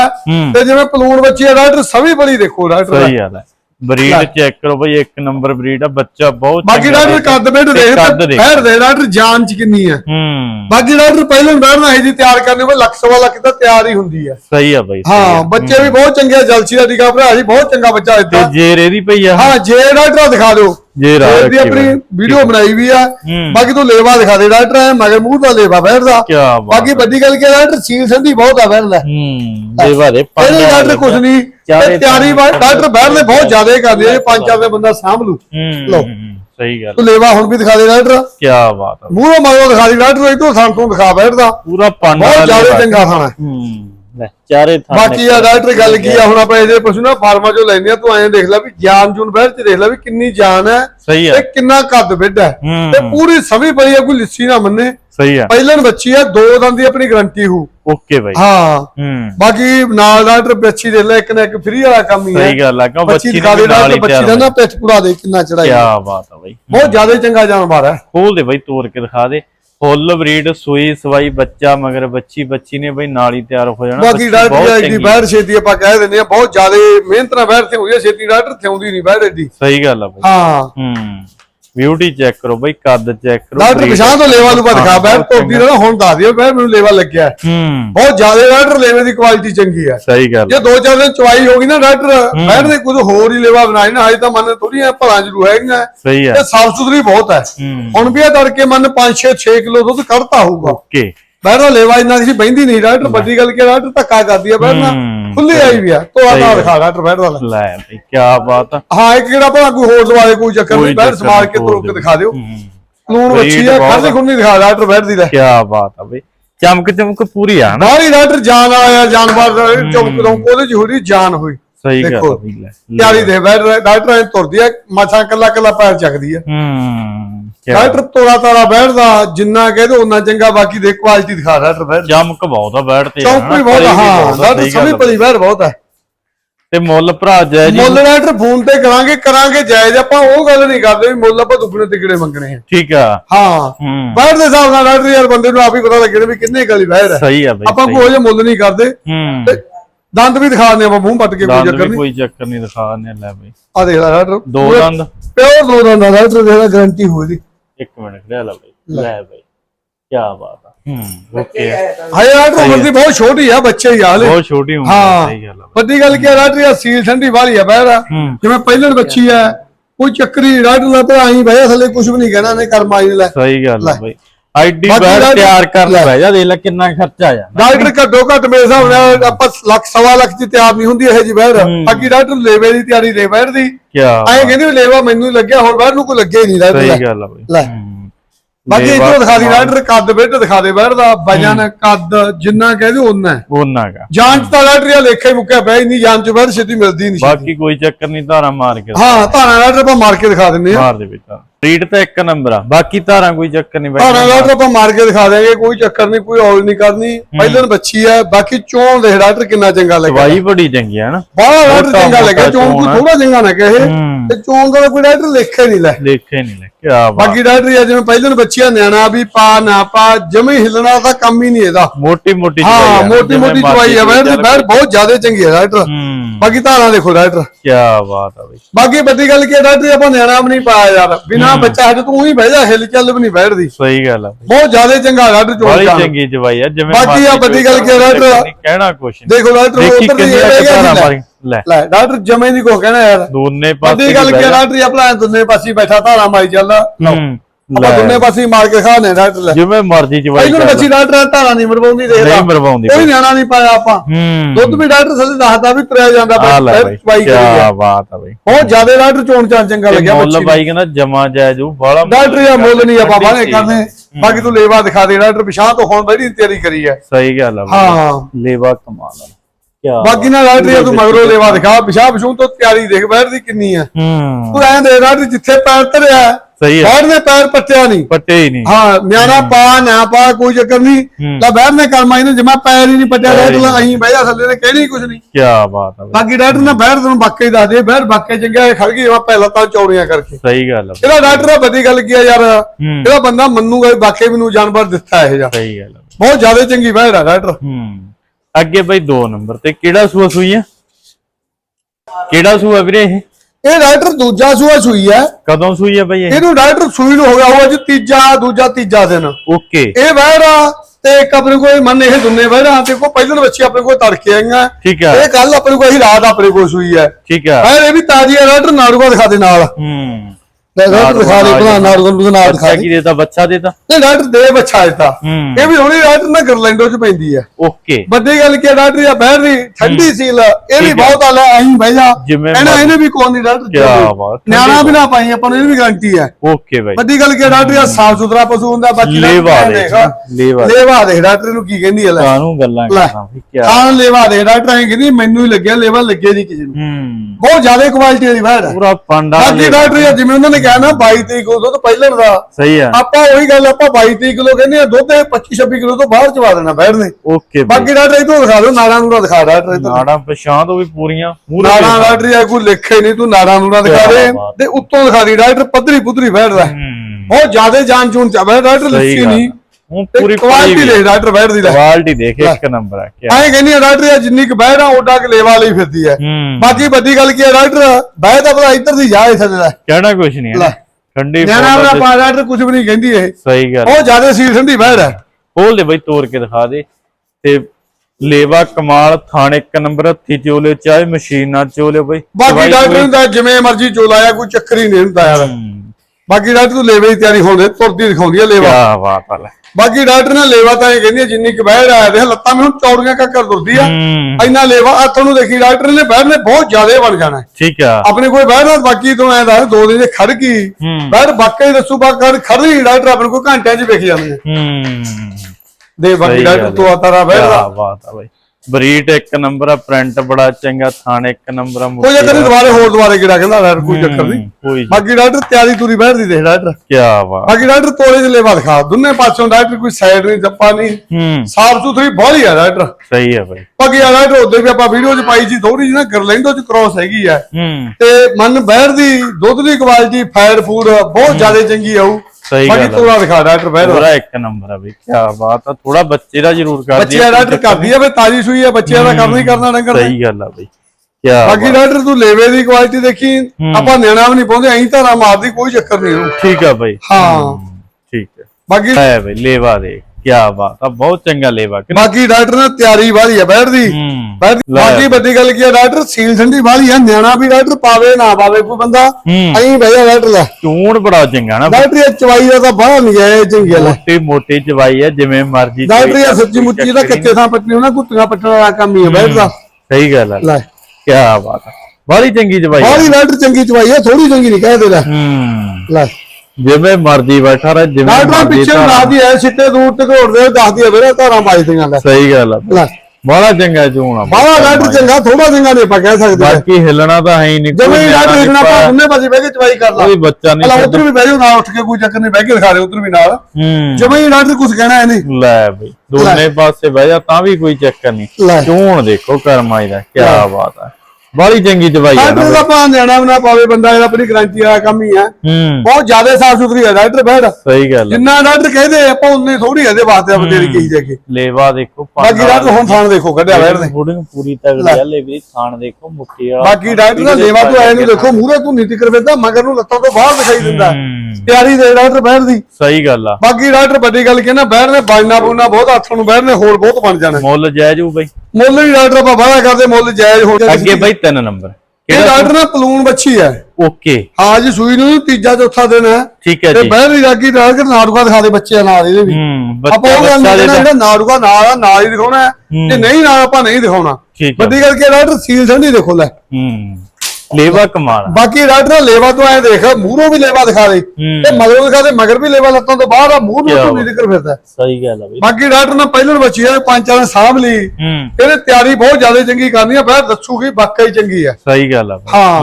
ਤੇ ਜਿਵੇਂ ਪਲੂਣ ਬੱਚੀ ਹੈ ਡਾਕਟਰ ਸਭੀ ਬੜੀ ਦੇਖੋ ਡਾਕਟਰ ਦਾ। ਸਹੀ ਗੱਲ ਹੈ ਬਰੀਡ ਚੈੱਕ ਕਰੋ ਬਈ ਇੱਕ ਨੰਬਰ ਬਰੀਡ ਆ ਬੱਚਾ ਬਹੁਤ ਬਾਕੀ ਡਾਕਟਰ ਕੱਦ ਤੇ ਦੇਖ। ਬੈਠ ਦੇ ਡਾਕਟਰ ਜਾਨ ਚ ਕਿੰਨੀ ਹੈ ਹੂੰ। ਬਾਕੀ ਡਾਕਟਰ ਪਹਿਲਾਂ ਬੈਠਣਾ ਹੈ ਜੀ ਤਿਆਰ ਕਰਨੇ ਵੇ ਲੱਖ ਸਵਾ ਲੱਖ ਤਾਂ ਤਿਆਰ ਹੀ ਹੁੰਦੀ ਹੈ ਸਹੀ ਆ ਬਈ ਹਾਂ। ਬੱਚੇ ਵੀ ਬਹੁਤ ਚੰਗੇ ਜਲਸੀ ਦਾ ਟੀਕਾ ਭਰਾ ਜੀ ਬਹੁਤ ਚੰਗਾ ਬੱਚਾ ਤੇ ਦਿੱਤਾ ਜੇਰ ਇਹਦੀ ਪਈ ਆ। ਹਾਂ ਜੇ ਡਾਕਟਰ ਦਿਖਾ ਦਿਓ। ਜੇ ਰਾਹ ਫੇਰ ਦੀ ਰੱਖੀ ਆਪਣੀ। ਵੀਡੀਓ ਬਣਾਈ ਵੀ ਆ। ਹੂੰ। ਬਾਕੀ ਤੂੰ ਲੇਵਾ ਦਿਖਾ ਦੇ ਡਾਕਟਰ ਐ ਮਗਰ ਮੂੰਹ ਦਾ ਲੇਵਾ ਬੈਠਦਾ। ਬਾਕੀ ਵੱਡੀ ਗੱਲ ਕੀ ਆ, ਡਾਕਟਰ ਸੀਲ ਸੰਧੀ ਬਹੁਤ ਆ ਬੈਠਦਾ। ਹੂੰ ਦੇਵਾ ਦੇ ਇਹਦੇ ਡਾਕਟਰ ਕੁਝ ਨਹੀਂ ਇਹ ਤਿਆਰੀ ਵਾ- ਡਾਕਟਰ ਬੈਠਦੇ ਬਹੁਤ ਜ਼ਿਆਦਾ ਕਰਦੇ ਆ ਇਹ ਪੰਜ ਚਾਰ ਦੇ ਬੰਦਾ ਸਾਂਭ ਲੂ। ਹੂੰ ਲਓ। ਹੂੰ, ਸਹੀ ਗੱਲ। ਤੂੰ ਲੇਵਾ ਹੁਣ ਵੀ ਦਿਖਾ ਦੇ ਡਾਕਟਰ। ਕਿਆ ਬਾਤ ਆ। ਮੂੰਹੋਂ ਮਗਰੋਂ ਦਿਖਾ ਦੇ ਡਾਕਟਰ ਇਤੋਂ ਥਾਂ ਤੋਂ ਦਿਖਾ ਬੈਠਦਾ। ਪੂਰਾ ਪਾਣਾ ਬਹੁਤ ਜ਼ਿਆਦਾ ਚੰਗਾ ਖਾਣਾ ਹੂੰ। ਲੈ ਚਾਰੇ ਥਾਂ ਬਾਕੀ ਆ ਡਾਕਟਰ ਗੱਲ ਕੀ ਆ? ਹੁਣ ਆਪਾਂ ਇਹਦੇ ਪਸ਼ੂ ਨਾ ਫਾਰਮਾਂ ਚੋਂ ਲੈਂਦੇ ਆ ਤੂੰ ਐਂ ਦੇਖ ਲੈ ਵੀ ਜਾਨ ਜੂਨ ਬਹਿਰ ਚ ਦੇਖ ਲੈ ਵੀ ਕਿੰਨੀ ਜਾਨ ਹੈ ਸਹੀ ਤੇ ਕਿੰਨਾ ਕੱਦ ਵਿੱਢ ਹੈ। ਹੂੰ। ਤੇ ਪੂਰੀ ਸਭੀ ਪਈ ਆ ਕੋਈ ਲਿੱਸੀ ਨਾ ਮੰਨੇ। ਸਹੀ ਆ। ਪਹਿਲਨ ਬੱਚੀ ਆ ਦੋ ਦੰਦ ਦੀ ਆਪਣੀ ਗਰੰਟੀ ਹੋ ਓਕੇ ਬਾਈ। ਹਾਂ। ਹੂੰ। ਬਾਕੀ ਨਾਲ ਡਾਕਟਰ ਬੱਚੀ ਦੇਖ ਲੈ ਇੱਕ ਨਾ ਇੱਕ ਫ੍ਰੀ ਵਾਲਾ ਕੰਮ ਹੀ ਹੈ। ਸਹੀ ਗੱਲ ਆ ਕਿਉਂ ਬੱਚੀ ਦੇ ਨਾਲ ਹੀ ਬੱਚੀ ਦਾ ਨਾ। ਪਿੱਠ ਪੁੜਾ ਦੇ ਕਿੰਨਾ ਚੜਾਈ ਕਿਆ ਬਾਤ ਆ ਬਾਈ। ਬਹੁਤ ਜ਼ਿਆਦਾ ਚੰਗਾ ਜਾਨਵਰ ਹੈ। ਖੋਲ ਦੇ ਬਾਈ ਤੋੜ ਕੇ ਦਿਖਾ ਦੇ। ਫੁੱਲ ਬਰੀਡ ਸੂਈ ਸਵਾਈ ਬੱਚਾ ਮਗਰ ਬੱਚੀ ਬੱਚੀ ਨੇ ਬਈ ਨਾਲ ਹੀ ਤਿਆਰ ਹੋ ਜਾਣਾ। ਬਾਕੀ ਡਾਕਟਰ ਬਹੁਤ ਜੀ ਦੀ। ਬਾਹਰ ਛੇਤੀ ਆਪਾਂ ਕਹਿ ਦਿੰਦੇ ਆ ਬਹੁਤ ਜ਼ਿਆਦਾ ਮਿਹਨਤ ਨਾਲ ਬਾਹਰ ਤੇ ਹੋਈ ਆ ਛੇਤੀ ਡਾਕਟਰ ਥਿਉਂਦੀ ਨਹੀਂ ਬਾਹਰ ਏਡੀ ਸਹੀ ਗੱਲ ਆ ਬਾਈ। ਹਾਂ। ਹੂੰ। ਬਿਊਟੀ ਚੈੱਕ ਕਰੋ ਬਈ ਕੱਦ ਚੈੱਕ ਕਰੋ ਡਾਕਟਰ ਪਛਾਣ ਤੋਂ ਲੇਵਾ ਨੂੰ ਦਿਖਾ ਬਹੁਤ ਤੋੜਦੀ ਰਹਿਣਾ ਹੁਣ ਦੱਸ ਦਿਓ ਬਾਹਰ ਮੈਨੂੰ ਲੇਵਾ ਲੱਗਿਆ। ਹੈ। ਬਹੁਤ ਜ਼ਿਆਦਾ ਡਾਕਟਰ ਲੇਵੇ ਦੀ ਕੁਆਲਿਟੀ ਚੰਗੀ ਹੈ ਸਹੀ ਗੱਲ ਜੇ ਦੋ ਚਾਰ ਦਿਨ ਚਵਾਈ ਹੋ ਗਈ ਨਾ ਡਾਕਟਰ ਬਾਹਰ ਦੇ ਕੁਝ ਹੋਰ ਹੀ ਲੇਵਾ ਬਣਾਏ ਨਾ ਹਜੇ ਤਾਂ ਮਨ ਥੋੜੀਆਂ ਭਲਾਂ ਜਰੂ ਹੈਗੀਆਂ। ਸਹੀ ਆ। ਇਹ ਸਾਫ਼ ਸੁਥਰੀ ਬਹੁਤ ਹੈ ਹੂੰ। ਹੁਣ ਵੀ ਇਹ ਤੜਕੇ ਮਨ 5 6 6 ਕਿਲੋ ਦੁੱਧ ਕੱਢਤਾ ਹੋਊਗਾ। ਓਕੇ। ਦਾ ਲੇਵਾ ਇੰਨਾ ਕਿਸੇ ਬੈਂਦੀ ਨਹੀਂ ਡਾਕਟਰ ਵੱਡੀ ਗੱਲ ਕੀ ਆ, ਡਾਕਟਰ ਧੱਕਾ ਕਰਦੀ ਆ ਹੂੰ। ਖੁੱਲੀ ਆਈ ਵੀ ਆ। ਤੋੜਾ ਸਹੀ ਨਾ। ਦਿਖਾ ਡਾਕਟਰ ਬਾਹਰ ਦਾ ਲੈ ਬਈ ਕੀ ਬਾਤ ਆ। ਹਾਂ ਇੱਕ ਕਿਹੜਾ ਭਲਾ ਕੋਈ ਹੋਰ ਦਵਾਏ ਕੋਈ ਚੱਕਰ ਕੋਈ ਨਹੀਂ ਚੱਕਰ ਸਮਾਰ ਨਹੀਂ, ਕੇ ਤੁਰਕ ਦੇ। ਦਿਖਾ ਦਿਓ। ਹੂੰ। ਲੂਣ ਬੱਚੀ ਆ ਖਾਦੀ ਖੁੰਨੀ ਦਿਖਾ ਡਾਕਟਰ ਦੀ ਲੈ। ਕੀ ਬਾਤ ਆ ਬਈ। ਚਮਕ ਚਮਕ ਪੂਰੀ ਆ ਨਾ। ਬਾਹਰੀ ਡਾਕਟਰ ਜਾਨ ਆਇਆ ਜਾਨਵਰ ਚੌਂਕ ਤੋਂ ਉਹਦੇ ਚ ਹੋਰੀ ਜਾਨ ਹੋਈ। ਸਹੀ ਗੱਲ ਆ ਲੈ। ਤਿਆਰੀ ਦੇ ਬਾਹਰ ਡਾਕਟਰ ਐ ਤੁਰਦੀ ਆ ਮਾਛਾ ਕੱਲਾ ਕੱਲਾ ਪੈਰ ਚੱਕਦੀ ਆ। ਹੂੰ। ਕਿਆ? ਡਾਕਟਰ ਤੋੜਾ ਤਾਰਾ ਬੈਠਦਾ ਜਿੰਨਾ ਕਹਦੇ ਉਹਨਾਂ ਚੰਗਾ ਬਾਕੀ ਦੇ ਕੁਆਲਿਟੀ ਦਿਖਾ ਡਾਕਟਰ ਬੈਠ। ਚਮਕ ਬਹੁਤ ਆ ਬੈਠ ਤੇ ਚੌਂਕ ਬਹੁਤ ਹਾਂ ਡਾਕਟਰ ਸਮਝ ਪਲੀ ਬੈਠ ਬਹੁਤ ਹੈ ਤੇ ਮੁੱਲ ਭਰਾ ਜੈ ਜੀ ਮੁੱਲ ਡਾਕਟਰ ਫੋਨ ਤੇ ਕਰਾਂਗੇ ਕਰਾਂਗੇ ਜਾਇਜ਼ ਆਪਾਂ ਉਹ ਗੱਲ ਨਹੀਂ ਕਰਦੇ ਵੀ ਮੁੱਲ ਆਪਾਂ ਦੁੱਗਣੇ ਤਿੱਗੜੇ ਮੰਗਣੇ ਆ। ਠੀਕ ਆ। ਹਾਂ ਬਾਹਰ ਦੇ ਹਿਸਾਬ ਨਾਲ ਡਾਕਟਰ ਯਾਰ ਬੰਦੇ ਨੂੰ ਆਪ ਹੀ ਪਤਾ ਲੱਗੇ ਵੀ ਕਿੰਨੇ ਗਲੀ ਬਾਹਰ ਹੈ ਸਹੀ ਆ ਬਈ ਆਪਾਂ। ਕੋਈ ਜਿਹਾ ਮੁੱਲ ਨਹੀਂ ਕਰਦੇ ਹੂੰ। ਤੇ ਦੰਦ ਵੀ ਦਿਖਾ ਦਿੰਦੇ ਆਪਾਂ ਮੂੰਹ ਪੱਟ ਕੇ ਕੋਈ ਦੰਦ ਚੱਕਰ ਨਹੀਂ। ਕੋਈ ਚੱਕਰ ਨਹੀਂ ਦਿਖਾ ਨੇ ਲੈ ਬਈ। ਆ ਦੇਖ ਲੈ ਡਾਕਟਰ ਦੋ ਦੰਦ। ਪਿਓਰ ਦੋ ਦੰਦ ਦਾ ਡਾਕਟਰ ਦੇਖਦਾ ਗਾਰੰਟੀ ਹੋਈ ਦੀ ਇੱਕ ਮਿੰਟ ਲੈ ਲੈ ਬਈ ਲੈ। ਬਈ ਕੀ ਬਾਤ ਆ। ਹੂੰ ਓਕੇ। ਹਾਏ ਡਾਕਟਰ ਉਮਰ ਦੀ ਬਹੁਤ ਛੋਟੀ ਆ ਬੱਚੇ ਹੀ ਆ ਹਲੇ। ਬਹੁਤ ਛੋਟੀ ਉਮਰ ਹਾਂ। ਸਹੀ ਗੱਲ ਆ ਬਈ। ਵੱਡੀ ਗੱਲ ਕੀ ਆ ਡਾਕਟਰ ਇਹ ਸੀਲ ਠੰਡੀ ਵਾਲੀ ਆ ਬਹਿਰਾ। ਹੂੰ। ਜਿਵੇਂ ਪਹਿਲਾਂ ਬੱਚੀ ਆ ਕੋਈ ਚੱਕਰੀ ਡਾਕਟਰ ਦਾ ਭਰਾ ਹੀ ਬਹਿਆ ਥੱਲੇ ਕੁਝ ਵੀ ਨਹੀਂ ਕਹਿਣਾ ਨੇ ਕਰਮ ਆਈ ਲੈ। ਸਹੀ ਗੱਲ ਆ ਬਈ। ਆਈਡੀ ਡਾਕਟਰ- ਤਿਆਰ ਕਰਨ ਲੈ। ਬਹਿ ਜਾ ਦੇਖ ਲੈ ਕਿੰਨਾ ਖਰਚਾ ਆ ਡਾਕਟਰ ਘੱਟੋ ਘੱਟ ਮੇਰੇ ਹਿਸਾਬ ਨਾਲ ਆਪਾਂ ਲੱਖ ਸਵਾ ਲੱਖ ਦੀ ਤਿਆਰ ਨਹੀਂ ਹੁੰਦੀ ਇਹ ਜੀ ਬਹਿਰ। ਬਾਕੀ ਡਾਕਟਰ ਲੇਵੇ ਦੀ ਤਿਆਰੀ ਦੇ ਬਹਿਰ ਦੀ। ਕੀ ਐਂ ਕਹਿੰਦੇ ਲੇਵਾ ਮੈਨੂੰ ਹੀ ਲੱਗਿਆ ਹੁਣ ਬਹਿਰ ਨੂੰ ਕੋਈ ਲੱਗੇ ਨਹੀਂ ਡਾਕਟਰ। ਸਹੀ। ਗੱਲ ਆ ਬਈ। ਬਾਕੀ ਇਧਰੋਂ ਦਿਖਾ ਦੀ। ਡਾਕਟਰ ਕੱਦ ਬੈੱਡ ਦਿਖਾ ਦੇ ਬਹਿਰ ਦਾ ਵਜਨ ਕੱਦ ਜਿੰਨਾ ਕਹਦੇ ਉਹਨਾਂ ਉਹਨਾਂ ਦਾ ਜਾਂਚ ਤਾਂ ਡਾਕਟਰ ਇਹ ਲੇਖਾ ਹੀ ਮੁੱਕਿਆ ਪਿਆ ਇੰਨੀ ਜਾਂਚ ਬਹਿਰ ਛੇਤੀ ਮਿਲਦੀ ਨਹੀਂ ਬਾਕੀ ਕੋਈ ਚੱਕਰ ਨਹੀਂ ਧਾਰਾ ਮਾਰ ਕੇ ਹਾਂ ਧਾਰਾਂ ਡਾਕਟਰ ਆਪਾਂ ਮਾਰ ਕੇ ਦਿਖਾ ਦਿੰਦੇ ਆ ਮਾਰ ਦੇ ਵਿੱਚ ਰੀਡ ਤਾਂ ਇੱਕ ਨੰਬਰ ਆ। ਬਾਕੀ ਧਾਰਾਂ ਕੋਈ ਚੱਕਰ ਨਹੀਂ ਧਾਰਾਂ ਬਈ ਡਾਕਟਰ ਆਪਾਂ ਮਾਰ ਕੇ ਦਿਖਾ ਦੇਂਗੇ ਕੋਈ ਚੱਕਰ ਨਹੀਂ ਕੋਈ ਔਲ ਨਹੀਂ ਕਰਨੀ। ਪਹਿਲਾਂ ਬੱਚੀ ਹੈ ਬਾਕੀ ਚੋਣ ਦੇਖ ਡਾਕਟਰ ਕਿੰਨਾ ਚੰਗਾ ਲੱਗਿਆ ਦਵਾਈ ਬੜੀ ਚੰਗੀ ਆ ਨਾ। ਬਾਹਲਾ ਡਾਕਟਰ ਚੰਗਾ ਚੋਣ ਚੋਣ ਕੋਈ ਆ। ਥੋੜਾ ਚੰਗਾ ਨਾ ਕਹੇ। ਤੇ ਚੋਣ ਦਾ ਤਾਂ ਕੋਈ ਡਾਕਟਰ ਲੇਖੇ ਨਹੀਂ ਲੈ। ਦੇਖੇ ਨਹੀਂ ਲੈ ਕੀ ਬਾਤ। ਬਾਕੀ ਡਾਕਟਰ ਆ ਜਿਵੇਂ ਪਹਿਲਾਂ ਬੱਚਿਆਂ ਨਿਆਣਾ ਵੀ ਪਾ ਨਾ ਪਾ ਜਮੇ ਹਿੱਲਣਾ ਤਾਂ ਕੰਮ ਹੀ ਨਹੀਂ ਇਹਦਾ। ਮੋਟੀ ਮੋਟੀ ਹਾਂ ਮੋਟੀ ਮੋਟੀ ਦਵਾਈ ਹੈ ਬੈਠ ਬੈਠ ਬਹੁਤ ਜ਼ਿਆਦਾ ਚੰਗੀ ਹੈ ਡਾਕਟਰ। ਬਾਕੀ ਧਾਰਾਂ ਦੇਖੋ ਡਾਕਟਰ। ਕੀ ਬਾਤ ਆ ਬਈ। ਬਾਕੀ ਵੱਡੀ ਗੱਲ ਕੀ ਡਾਕਟਰ ਆਪਾਂ ਨਿਆਣਾ ਵੀ ਨਹੀਂ ਪਾਇਆ ਯਾਰ। ਬਿਨਾ ਬੱਚਾ ਹਜੇ ਤੂੰ ਹੀ ਬਹਿ ਜਾ ਹਿੱਲ ਚੱਲ ਵੀ ਨਹੀਂ ਬੈਠਦੀ। ਸਹੀ ਗੱਲ ਆ। ਬਹੁਤ ਜ਼ਿਆਦਾ ਚੰਗਾ ਡਾਕਟਰ ਚੋਣ ਬੜੀ ਚੰਗੀ ਦਵਾਈ ਆ ਜਿਵੇਂ ਬਾਕੀ ਆ ਵੱਡੀ ਗੱਲ ਕੀ? ਨਹੀਂ, ਕਹਿਣਾ ਕੁਛ ਨਹੀਂ। ਦੇਖੋ ਡਾਕਟਰ ਦੇਖੀ ਉਧਰ ਦੀ ਇਹ ਲੈ। ਲੈ ਡਾਕਟਰ ਜਮੇ ਦੀ ਕੋ ਕਹਿਣਾ ਯਾਰ। ਦੋਨੇ ਪਾਸੇ ਵੱਡੀ ਗੱਲ ਕੀ। ਡਾਕਟਰ ਆਪਣਾ ਦੁੰਨੇ ਪਾਸੇ ਹੀ ਬੈਠਾ ਧਾਰਾ ਮਾਰੀ ਚੱਲਦਾ ਹੂੰ। ਆਪਾਂ ਲੈ, ਦੁੰਨੇ ਪਾਸੇ ਹੀ ਮਾਰ ਕੇ ਖਾਣੇ ਡਾਕਟਰ ਲੈ। ਜਿਵੇਂ ਮਰਜ਼ੀ ਦਵਾਈ ਪਹਿਲਾਂ ਬੱਚੀ ਡਾਕਟਰ ਧਾਰਾ ਨਹੀਂ ਮਰਵਾਉਂਦੀ ਦੇਖਦਾ ਨਹੀਂ ਮਰਵਾਉਂਦੀ ਕੋਈ ਨਿਆਣਾ ਨਹੀਂ ਪਾਇਆ ਆਪਾਂ। ਹੂੰ। ਦੁੱਧ ਵੀ ਡਾਕਟਰ ਥੱਲੇ ਦੱਸਦਾ ਵੀ ਤੁਰਿਆ ਜਾਂਦਾ ਆ ਲੈ ਬਾਈ ਚਵਾਈ ਕੀ ਕਰੀ ਆ। ਬਾਤ ਆ ਬਈ। ਬਹੁਤ ਜ਼ਿਆਦਾ ਡਾਕਟਰ ਚੋਣ ਚਾਂ ਚੰਗਾ ਤੇ ਲੱਗਿਆ ਮੁੱਲ ਬੱਚੀ ਨੂੰ। ਬਾਈ ਕਹਿੰਦਾ ਜਮਾ ਜਾਇਜੂ ਬਾਲਾ ਡਾਕਟਰ ਇਹ ਮੁੱਲ ਨਹੀਂ ਆਪਾਂ ਬਾਹਲੇ ਠੰਡੀ ਕਰਦੇ ਬਾਕੀ ਤੂੰ ਲੇਵਾ ਦਿਖਾ ਦੇ ਡਾਕਟਰ ਪਿਛਾਂ ਤੋਂ ਹੁਣ ਬੜੀ ਤਿਆਰੀ ਕਰੀ ਹੈ। ਸਹੀ ਗੱਲ ਆ ਬਈ। ਹਾਂ। ਲੇਵਾ ਕਮਾਲ ਆ। ਬਾਕੀ ਨਾ ਡਾਕਟਰ ਇਹ ਤੂੰ ਮਗਰੋਂ ਲੇਵਾ ਦਿਖਾ ਪਿਛਾਂ ਪਿਛੂੰ ਤੋਂ ਤਿਆਰੀ ਦੇਖ ਬੈਠ ਦੀ ਕਿੰਨੀ ਹੈ ਹੂੰ। ਤੂੰ ਐਂ ਦੇ ਡਾਕਟਰ ਜਿੱਥੇ ਪੈਰ ਧਰਿਆ ਹੈ, ਸਹੀ ਆ ਬੈਠ ਨੇ ਪੈਰ ਪੱਟਿਆ ਨਹੀਂ। ਪੱਟੇ ਹੀ ਨਹੀਂ। ਹਾਂ ਨਿਆਣਾ ਪਾ ਨਾ ਪਾ ਕੋਈ ਚੱਕਰ ਨਹੀਂ। ਹੂੰ। ਤਾਂ ਬੈਠ ਨੇ ਕਰਮਾ ਇਹਨੂੰ ਜਮਾ ਪੈਰ ਹੀ ਨਹੀਂ ਪੱਟਿਆ ਪੈਰ ਹੀ ਡਾਕਟਰ ਅਹੀਂ ਬਹਿ ਜਾ ਥੱਲੇ ਨੇ ਕਹਿਣੀ ਕੁਝ ਨਹੀਂ। ਕੀ ਬਾਤ ਆ ਬਾਕੀ ਡਾਕਟਰ ਨੇ ਬੈਠ ਤੈਨੂੰ ਬਾਕੇ ਦੱਸ ਦੇ ਬੈਠ ਬਾਕੇ ਚੰਗਿਆ ਇਹ ਖੜ ਗਈ ਜਮਾ ਪਹਿਲਾਂ ਤਾਂ ਚੌੜੀਆਂ ਕਰਕੇ। ਸਹੀ ਗੱਲ ਆ। ਇਹਦਾ ਡਾਕਟਰ ਦਾ ਵੱਡੀ ਗੱਲ ਕੀ ਆ ਯਾਰ ਹੂੰ। ਇਹਦਾ ਬੰਦਾ ਮੰਨੂਗਾ ਵੀ ਵਾਕਈ ਮੈਨੂੰ ਜਾਨਵਰ ਦਿੱਤਾ ਇਹ ਜਾ ਸਹੀ ਗੱਲ ਆ। ਬਹੁਤ ਜ਼ਿਆਦਾ ਚੰਗੀ ਬੈਠ ਆ ਡਾਕਟਰ। ਹੂੰ। ਅੱਗੇ ਬਈ 2 ਨੰਬਰ ਤੇ ਕਿਹੜਾ ਸੂਆ ਸੂਈ ਆ? ਕਿਹੜਾ ਸੂਆ ਵੀਰੇ ਇਹ? ਇਹ ਡਾਕਟਰ ਦੂਜਾ ਸੂਆ ਸੂਈ ਹੈ। ਕਦੋਂ ਸੂਈ ਆ ਬਈ ਇਹ? ਇਹਨੂੰ ਡਾਕਟਰ ਸੂਈ ਨੂੰ ਹੋ ਗਿਆ ਹੋਊਗਾ ਜੀ ਤੀਜਾ ਦੂਜਾ ਤੀਜਾ ਦਿਨ। ਓਕੇ। ਇਹ ਬਹਿਰਾ ਤੇ ਇੱਕ ਆਪਣੇ ਕੋਲ ਮੰਨ ਇਹ ਦੁੰਨੇ ਬਹਿਰਾ ਤੇ ਕੋ ਪਹਿਲਾਂ ਬੱਚੀ ਆਪਣੇ ਕੋਲ ਤੜਕੇ ਆਈਆਂ। ਠੀਕ ਆ। ਇਹ ਕੱਲ ਆਪਣੇ ਕੋਲ ਹੀ ਰਾਤ ਆਪਣੇ ਕੋਲ ਸੂਈ ਹੈ। ਠੀਕ ਆ। ਐ ਇਹ ਵੀ ਤਾਜੀ ਹੈ ਡਾਕਟਰ ਨਾੜੂਆ ਦਿਖਾ ਦੇ ਨਾਲ। ਹੂੰ। ਡਾਕਟਰ ਦਿਖਾ ਨਾੜੂਆ ਨੂੰ ਨਾਲ। ਦਿਖਾ ਬੱਚਾ ਦੇ ਕੀ ਦੇਤਾ ਬੱਚਾ ਦੇਤਾ? ਇਹ ਡਾਕਟਰ ਦੇ ਬੱਚਾ ਦਿੱਤਾ। ਹੂੰ। ਇਹ ਵੀ ਹੁਣੇ ਡਾਕਟਰ ਨਾ ਗਰਲੈਂਡੋ ਚ ਪੈਂਦੀ ਹੈ ਓਕੇ। ਵੱਡੀ ਗੱਲ ਕੀ ਹੈ ਡਾਕਟਰ ਆ ਬਹਿਰ ਦੀ ਠੰਡੀ ਸੀਲ ਇਹ ਵੀ ਠੀਕ ਹੈ। ਬਹੁਤ ਆਲਾ ਅਹੀਂ ਬਹਿ ਜਾ। ਜਿਵੇਂ ਇਹਨਾਂ ਮਰਜ਼ੀ। ਇਹਨੇ ਵੀ ਕੋਈ ਨਹੀਂ ਡਾਕਟਰ ਕਿਆ ਜੀ। ਬਾਤ, ਨਿਆਣਾ ਠੰਡੀ ਵੀ ਨਾ ਪਾਈ ਆਪਾਂ ਨੂੰ ਇਹ ਵੀ ਗਾਰੰਟੀ ਹੈ ਓਕੇ ਬਾਈ। ਵੱਡੀ ਗੱਲ ਕੀ ਹੈ ਡਾਕਟਰ ਆ ਸਾਫ਼ ਸੁਥਰਾ ਪਸ਼ੂ ਹੁੰਦਾ ਬਾਕੀ ਲੇਵਾ ਇਹ ਦੇਖ, ਦੇਖ, ਲੇਵਾ। ਲੇਵਾ ਦੇ ਡਾਕਟਰ ਨੂੰ ਕੀ ਕਹਿੰਦੀ ਹੈ ਲੈ। ਕਾਨੂੰ ਗੱਲਾਂ ਲੈ। ਕਰਨਾ ਵੀ ਕੀ ਹਾਂ ਲੇਵਾ ਦੇ ਡਾਕਟਰ ਐਂ ਕਹਿੰਦੀ ਮੈਨੂੰ ਹੀ ਲੱਗਿਆ ਲੇਵਾ ਲੱਗੇ ਨਹੀਂ ਕਿਸੇ ਨੂੰ। ਹੂੰ। ਬਹੁਤ ਜ਼ਿਆਦਾ ਕੁਆਲਿਟੀ ਵਾਲੀ ਬੈੜ ਹੈ ਪੂਰਾ ਪਾਂਡਾ ਬਾਕੀ ਲੇਵਾ। ਡਾਕਟਰ ਆ ਜਿਵੇਂ ਉਹਨਾਂ ਨੇ ਕਿਹਾ ਨਾ 22 23 ਕਿਲੋ ਦੁੱਧ ਪਹਿਲਾਂ ਦਾ। ਸਹੀ ਆ। ਆਪਾਂ ਉਹੀ ਗੱਲ ਆਪਾਂ 22 23 ਕਿਲੋ ਕਹਿੰਦੇ ਆ ਦੁੱਧ 25 26 ਕਿਲੋ ਤੋਂ ਬਾਹਰ ਚਵਾ ਦੇਣਾ ਬੈੜ ਨੇ ਓਕੇ ਬਾਕੀ ਡਾਕਟਰ ਇਧਰੋਂ ਦਿਖਾ ਦਿਓ ਨਾੜਾਂ ਨੂੰ ਦਿਖਾ ਡਾਕਟਰ ਇੱਧਰ ਨਾੜਾ ਪਛਾਣ ਤੋਂ ਵੀ ਪੂਰੀਆਂ ਨਾੜਾਂ ਡਾਕਟਰ ਆ ਕੋਈ ਲਿਖੇ ਨਹੀਂ ਤੂੰ ਨਾੜਾਂ ਨੂੰ ਨਾ ਦਿਖਾ ਦੇ। ਤੇ ਉੱਤੋਂ ਦਿਖਾ ਦੀ ਡਾਕਟਰ ਪੱਧਰੀ ਪੁੱਧਰੀ ਬੈਠਦਾ। ਹੂੰ। ਬਹੁਤ ਜ਼ਿਆਦਾ ਜਾਨ ਚੂਨ ਚ ਬੈਠ ਡਾਕਟਰ ਲਿਖੀ ਨਹੀਂ। ਹੁਣ ਪੂਰੀ ਕੁਆਲਿਟੀ ਲੈ ਡਾਕਟਰ ਬੈਠਦੀ ਲੈ। ਕੁਆਲਿਟੀ ਦੇਖ ਇੱਕ ਨੰਬਰ ਆ ਕੀ ਐਂ ਕਹਿੰਦੀ ਆ ਡਾਕਟਰ ਆ ਜਿੰਨੀ ਕੁ ਬੈਠ ਆ ਓਡਾ ਕੁ ਲੇਵਾ ਲਈ ਫਿਰਦੀ ਹੈ ਹੂੰ। ਬਾਕੀ ਵੱਡੀ ਗੱਲ ਕੀ ਹੈ ਡਾਕਟਰ ਬਹਿ ਤਾਂ ਭਲਾ ਇੱਧਰ ਦੀ ਜਾਏ ਥੱਲੇ ਦਾ ਕਹਿਣਾ ਕੁਛ ਨਹੀਂ। ਹੈ। ਠੰਡੀ ਵਾਲਾ ਤੇ- ਪਾ ਡਾਕਟਰ ਕੁਝ ਵੀ ਨਹੀਂ ਕਹਿੰਦੀ ਇਹ। ਸਹੀ ਗੱਲ। ਬਹੁਤ ਜ਼ਿਆਦਾ ਸੀਲ ਠੰਡੀ ਬਹਿੜ ਹੈ ਖੋਲ ਦੇ ਬਈ ਤੋੜ ਕੇ ਦਿਖਾ ਦੇ। ਤੇ ਲੇਵਾ ਕਮਾਲ ਥਾਣੇ ਇੱਕ ਨੰਬਰ ਹੱਥੀ ਚੋਲੇ ਚਾਹੇ ਮਸ਼ੀਨ ਨਾਲ ਚੋਲੇ ਬਈ। ਬਾਕੀ ਡਾਕਟਰ ਨੂੰ ਤਾਂ ਜਿਵੇਂ ਮਰਜ਼ੀ ਚੋਲਾਇਆ ਕੋਈ ਚੱਕਰ ਹੀ ਨਹੀਂ ਹੁੰਦਾ। ਯਾਰ ਹੂੰ। ਬਾਕੀ ਡਾਕਟਰ ਨੂੰ ਲੇਵੇ ਦੀ ਤਿਆਰੀ ਹੋਣੇ ਤੁਰਦੀ ਦਿਖਾਉਂਦੀ ਹੈ ਲੇਵਾ। ਕਿਆ ਬਾਤ ਆ ਲੈ। ਬਾਕੀ ਡਾਕਟਰ ਨੇ ਲੇਵਾ ਤਾਂ ਇਹ ਕਹਿੰਦੀ ਹੈ ਜਿੰਨੀ ਕੁ ਬਹਿੜ ਆ ਦੇਖ ਲੱਤਾਂ ਮੈਨੂੰ ਚੌੜੀਆਂ ਕੱਕਰ ਤੁਰਦੀ ਆ। ਹੂੰ। ਇੰਨਾ ਲੇਵਾ ਆ ਤੁਹਾਨੂੰ ਦੇਖੀ ਡਾਕਟਰ ਨੇ ਬਹਿੜ ਨੇ ਬਹੁਤ ਜ਼ਿਆਦਾ ਬਣ ਜਾਣਾ। ਹੈ। ਠੀਕ ਆ। ਆਪਣੇ ਕੋਈ ਬਹਿੜ ਨਾਲ ਬਾਕੀ ਤੋਂ ਐਂ ਦੱਸ ਦੋ ਦਿਨ ਜੇ ਖੜ ਗਈ। ਹੂੰ। ਬਹਿੜ ਬਾਕੀ ਦੱਸੂ ਬਾਕੀ ਖੜੀ ਡਾਕਟਰ ਆਪਣੇ ਕੋਈ ਘੰਟਿਆਂ 'ਚ ਵੇਖ ਜਾਂਦੇ ਨੇ। ਹੂੰ। ਦੇ ਬਾਕੀ ਡਾਕਟਰ ਤੋਂ ਆਤਾਰਾ ਬਹਿੜ ਕਿਆ ਦਾ ਬਾਤ ਆ ਬਈ। ਬਰੀਟ ਇੱਕ ਨੰਬਰ ਆ ਪ੍ਰਿੰਟ ਬੜਾ ਚੰਗਾ ਥਾਣੇ ਇੱਕ ਨੰਬਰ ਆ ਕੋਈ ਚੱਕਰ ਨਹੀਂ ਦੁਬਾਰੇ ਹੋਰ ਦੁਬਾਰੇ ਕਿਹੜਾ ਕਹਿੰਦਾ ਡਾਕਟਰ ਕੋਈ ਚੱਕਰ ਨਹੀਂ। ਬਾਕੀ ਡਾਕਟਰ ਤਿਆਰੀ ਤੁਰੀ ਬਹਿੜ ਦੀ ਦੇਖ ਡਾਕਟਰ। ਕਿਆ ਬਾਤ। ਬਾਕੀ ਡਾਕਟਰ ਤੋਲੇ ਚ ਲੇਵਾ ਦਿਖਾ ਦੋਨੇ ਪਾਸੋਂ ਡਾਕਟਰ ਕੋਈ ਸਾਈਡ ਨਹੀਂ ਜੱਪਾ ਨਹੀਂ। ਹੂੰ। ਸਾਫ਼ ਸੁਥਰੀ ਬੋਲੀ ਆ ਡਾਕਟਰ। ਸਹੀ ਆ ਬਈ। ਬਾਕੀ ਆ ਡਾਕਟਰ ਉਧਰ ਵੀ ਆਪਾਂ ਵੀਡੀਓ 'ਚ ਪਾਈ ਸੀ ਥੋੜੀ ਜਿਹੀ ਨਾ ਗਰਲੈਂਡੋ 'ਚ ਕ੍ਰੋਸ ਹੈਗੀ ਆ। ਹੂੰ। ਤੇ ਮਨ ਬਹਿਰ ਦੀ ਦੁੱਧ ਦੀ ਕੁਆਲਿਟੀ ਫਾਇਰ ਫੂਡ ਬਹੁਤ ਜ਼ਿਆਦਾ ਚੰਗੀ ਆਊ। ਸਹੀ ਬਾਕੀ ਗੱਲ ਆ ਤੋੜਾ ਦਿਖਾ ਡਾਕਟਰ ਬਹਿਰ ਪੂਰਾ ਇੱਕ ਨੰਬਰ ਆ ਬਈ ਕੀ ਬਾਤ ਆ। ਥੋੜਾ ਬੱਚੇ ਦਾ ਜ਼ਰੂਰ ਕਰ ਬੱਚਿਆਂ ਡਾਕਟਰ ਕਰਦੀ ਆ ਫੇ ਤਾਜੀ ਸੂਈ ਆ ਬੱਚਿਆਂ ਦਾ ਕਰਨਾ ਹੀ ਕਰਨਾ ਡੰਗਰ। ਸਹੀ ਗੱਲ ਆ ਬਈ ਕੀ ਬਾਕੀ ਡਾਕਟਰ ਤੂੰ ਲੇਵੇ ਦੀ ਕੁਆਲਿਟੀ ਦੇਖੀ ਆਪਾਂ ਨਿਆਣਾ ਵੀ ਨਹੀਂ ਪਾਉਂਦੇ ਐਂ ਧਾਰਾ ਮਾਰਦੀ ਕੋਈ ਚੱਕਰ ਨਹੀਂ। ਠੀਕ ਆ ਬਈ। ਹਾਂ। ਠੀਕ ਹੈ ਬਾਕੀ ਹੈ ਬਈ ਲੇਵਾ ਦੇ। ਕੀ ਬਾਤ ਆ ਬਹੁਤ ਚੰਗਾ ਲੇਵਾ ਕਿ ਬਾਕੀ ਡਾਕਟਰ ਨੇ ਤਿਆਰੀ ਵਾਲੀ ਆ ਬੈਠ ਦੀ। ਹੂੰ ਬੈਠ ਦੀ। ਬਾਕੀ ਵੱਡੀ ਗੱਲ ਕੀ ਆ ਡਾਕਟਰ ਸੀਲ ਠੰਡੀ ਵਾਲੀ ਆ ਨਿਆਣਾ ਵੀ ਡਾਕਟਰ ਪਾਵੇ ਨਾ ਪਾਵੇ ਕੋਈ ਬੰਦਾ ਹੂੰ। ਐਂ ਭਈਆ ਡਾਕਟਰ ਲੈ। ਚੂਣ ਬੜਾ ਚੰਗਾ ਨਾ। ਡਾਕਟਰ ਇਹ ਚਵਾਈ ਦਾ ਤਾਂ ਬਾਹਰ ਨਹੀਂ ਗਿਆ ਇਹ ਚੰਗੀ ਗੱਲ ਆ। ਮੋਟੀ ਮੋਟੀ ਚਵਾਈ ਹੈ ਜਿਵੇਂ ਮਰਜ਼ੀ ਡਾਕਟਰ ਇਹ ਸੱਚੀ ਮੁੱਚੀ ਦਾ ਕੱਚੇ ਥਾਂ ਪੱਟੀ ਉਹਨਾਂ ਕੁੱਤੀਆਂ ਪੱਟਣ ਵਾਲਾ ਕੰਮ ਹੀ ਆ ਬੈਠ ਦਾ। ਸਹੀ ਗੱਲ ਆ। ਲੈ। ਕੀ ਬਾਤ ਆ। ਬੜੀ ਚੰਗੀ ਚਵਾਈ ਆ। ਬਾਹਲੀ ਡਾਕਟਰ ਚੰਗੀ ਚਵਾਈ ਆ ਥੋੜੀ ਚੰਗੀ ਨਹੀਂ ਕਹਿ ਦੇ ਲੈ ਹੂੰ। ਲੈ। ਜਿਵੇਂ ਮਰਜ਼ੀ ਬੈਠਾ ਰਹੇ ਜਿਵੇਂ ਡਾਕਟਰ ਮਰਜ਼ੀ ਪਿੱਛੇ ਧਾਰਾਂ- ਐ ਸਿੱਟੇ ਦੂਰ ਤੇ ਘੋੜਦੇ ਦੱਸਦੀ ਐ ਵੀਰੇ ਧਾਰਾਂ ਵੱਜਦੀਆਂ ਲੈ ਸਹੀ ਗੱਲ ਆ। ਲੈ। ਬੜਾ ਚੰਗਾ ਚੂਣ ਬਾਹਲਾ ਡਾਕਟਰ ਚੰਗਾ ਥੋੜਾ ਚੰਗਾ ਨਹੀਂ ਆਪਾਂ ਕਹਿ ਸਕਦੇ। ਬਾਕੀ ਹਿੱਲਣਾ ਤਾਂ ਹੈ ਹੀ ਨਹੀਂ ਜਿਵੇਂ ਹੀ ਡਾਕਟਰ ਦੇਖਣਾ ਆਪਾਂ ਦੋਨੇ ਪਾਸੇ ਬਹਿ ਕੇ ਚਵਾਈ ਕਰ ਲਾ। ਕੋਈ ਬੱਚਾ ਨਹੀਂ ਭਲਾ ਉਧਰ ਵੀ ਬਹਿ ਜਾਓ ਨਾਲ ਉੱਠ ਕੇ ਕੋਈ ਚੱਕਰ ਨਹੀਂ ਬਹਿ ਕੇ ਦਿਖਾ ਦੇ ਉਧਰ ਵੀ ਨਾਲ। ਹੂੰ। ਜਿਵੇਂ ਹੀ ਡਾਕਟਰ ਕੁਝ ਕਹਿਣਾ ਹੈ ਨਹੀਂ। ਲੈ ਬਈ ਦੋਨੇ ਪਾਸੇ ਬਹਿ ਜਾ ਤਾਂ ਵੀ ਕੋਈ ਚੱਕਰ ਨਹੀਂ। ਲੈ। ਚੂਣ ਦੇਖੋ ਕਰਮਾਈ ਦਾ ਕੀ ਬਾਤ ਆ। ਬੜੀ ਚੰਗੀ ਚਵਾਈ ਆ ਨਾ ਡਾਕਟਰ ਦਾ ਆਪਾਂ ਨਿਆਣਾ ਬਣਾ ਪਾਵੇ ਬੰਦਾ ਇਹਦਾ ਆਪਣੀ ਗਰੰਟੀ ਵਾਲਾ ਕੰਮ ਹੀ ਹੈ। ਹੂੰ। ਬਹੁਤ ਜ਼ਿਆਦਾ ਸਾਫ਼ ਸੁਥਰੀ ਹੈ ਡਾਕਟਰ ਬੈਠ। ਸਹੀ ਗੱਲ ਆ। ਜਿੰਨਾ ਡਾਕਟਰ ਕਹਿੰਦੇ ਆਪਾਂ ਉਨੇ ਥੋੜੀ ਇਹਦੇ ਵਾਸਤੇ ਆਪਾਂ ਤੇਰੀ ਕਹੀ ਜਾਗੇ ਲੇਵਾ ਦੇਖੋ ਬਾਕੀ ਡਾਕਟਰ ਹੁਣ ਥਾਣ ਦੇਖੋ ਕੱਢਿਆ ਬੈਠ ਦੇ। ਥੋੜੀ ਪੂਰੀ ਤਗੜੀ ਆ ਲੇਵੀ ਥਾਣ ਦੇਖੋ ਮੁੱਠੀ ਵਾਲਾ। ਬਾਕੀ ਡਾਕਟਰ ਦਾ ਲੇਵਾ ਤੋਂ ਆਏ ਨੂੰ ਦੇਖੋ ਮੂਹਰੇ ਤੂੰ ਨੀਤੀ ਕਰਵੇਦਾ ਮਗਰ ਨੂੰ ਲੱਤਾਂ ਤੋਂ ਬਾਹਰ ਦਿਖਾਈ ਦਿੰਦਾ। ਹੂੰ, ਤਿਆਰੀ ਦੇ ਡਾਕਟਰ ਬੈਠ ਦੀ। ਸਹੀ ਗੱਲ ਆ। ਬਾਕੀ ਡਾਕਟਰ ਵੱਡੀ ਗੱਲ ਕਹਿੰਦਾ ਬੈਠ ਨੇ ਬਾਜਣਾ ਬੁਣਾ ਬਹੁਤ ਹੱਥ ਨੂੰ ਬੈਠ ਨੇ ਹੋਰ ਬਹੁਤ ਬਣ ਜਾਣਾ। ਮੁੱਲ ਜਾਇਜੂ ਬਈ। ਮੁੱਲ ਵੀ ਡਾਕਟਰ ਆਪਾਂ ਵਾਦਾ ਕਰਦੇ ਮੁੱਲ ਜਾਇਜ਼ ਹੋ ਜਾਏ ਅੱਗੇ ਬਈ ਤਿੰਨ ਨੰਬਰ। ਇਹ ਡਾਕਟਰ ਨਾ ਪਲੂਣ ਬੱਚੀ ਹੈ। ਓਕੇ। ਹਾਂ ਜੀ ਸੂਈ ਨੂੰ ਤੀਜਾ ਚੌਥਾ ਦਿਨ ਹੈ। ਠੀਕ ਹੈ ਤੇ ਜੀ। ਬਹਿਰ ਦੀ ਰਾਗੀ ਡਾਕਟਰ ਨਾੜੂਗਾ ਦਿਖਾ ਦੇ ਬੱਚੇ ਨਾਲ ਇਹਦੇ ਵੀ। ਹੂੰ ਆਪਾਂ ਬੱਚਾ ਉਹ ਗੱਲ ਨਹੀਂ ਜਿਹੜਾ ਨਾੜੂਗਾ ਨਾਲ ਆ ਨਾਲ ਹੀ ਦਿਖਾਉਣਾ ਤੇ ਨਹੀਂ ਨਾਲ ਆਪਾਂ ਨਹੀਂ ਦਿਖਾਉਣਾ। ਵੱਡੀ ਗੱਲ ਕੀ ਡਾਕਟਰ ਸੀਲ ਠੰਡੀ ਦੇਖੋ ਲੈ। ਹੂੰ। ਲੇਵਾ ਕਮਾਲ। ਬਾਕੀ ਡਾਕਟਰ ਲੇਵਾ ਤੋਂ ਐ ਦੇਖ ਮੂਹਰੋਂ ਵੀ ਲੇਵਾ ਦਿਖਾ ਦੇ ਤੇ ਮਗਰੋਂ ਦਿਖਾ ਦੇ ਮਗਰ ਵੀ ਲੇਵਾ ਲੱਤਾਂ ਤੋਂ ਬਾਹਰ ਆ ਮੂੰਹ ਨੂੰ ਤੋਂ ਨਹੀਂ ਜ਼ਿਕਰ ਫਿਰਦਾ। ਸਹੀ ਗੱਲ ਆ ਬਈ। ਬਾਕੀ ਡਾਕਟਰ ਨੇ ਪਹਿਲਾਂ ਬੱਚੀ ਆ ਪੰਜ ਚਾਰ ਸਾਂਭ ਲਈ। ਹੂੰ। ਇਹਨੇ ਤਿਆਰੀ ਬਹੁਤ ਜ਼ਿਆਦਾ ਚੰਗੀ ਕਰਨੀ ਆ ਫਿਰ ਦੱਸੂਗੀ ਵਾਕਈ ਚੰਗੀ ਆ। ਸਹੀ ਗੱਲ ਆ। ਹਾਂ।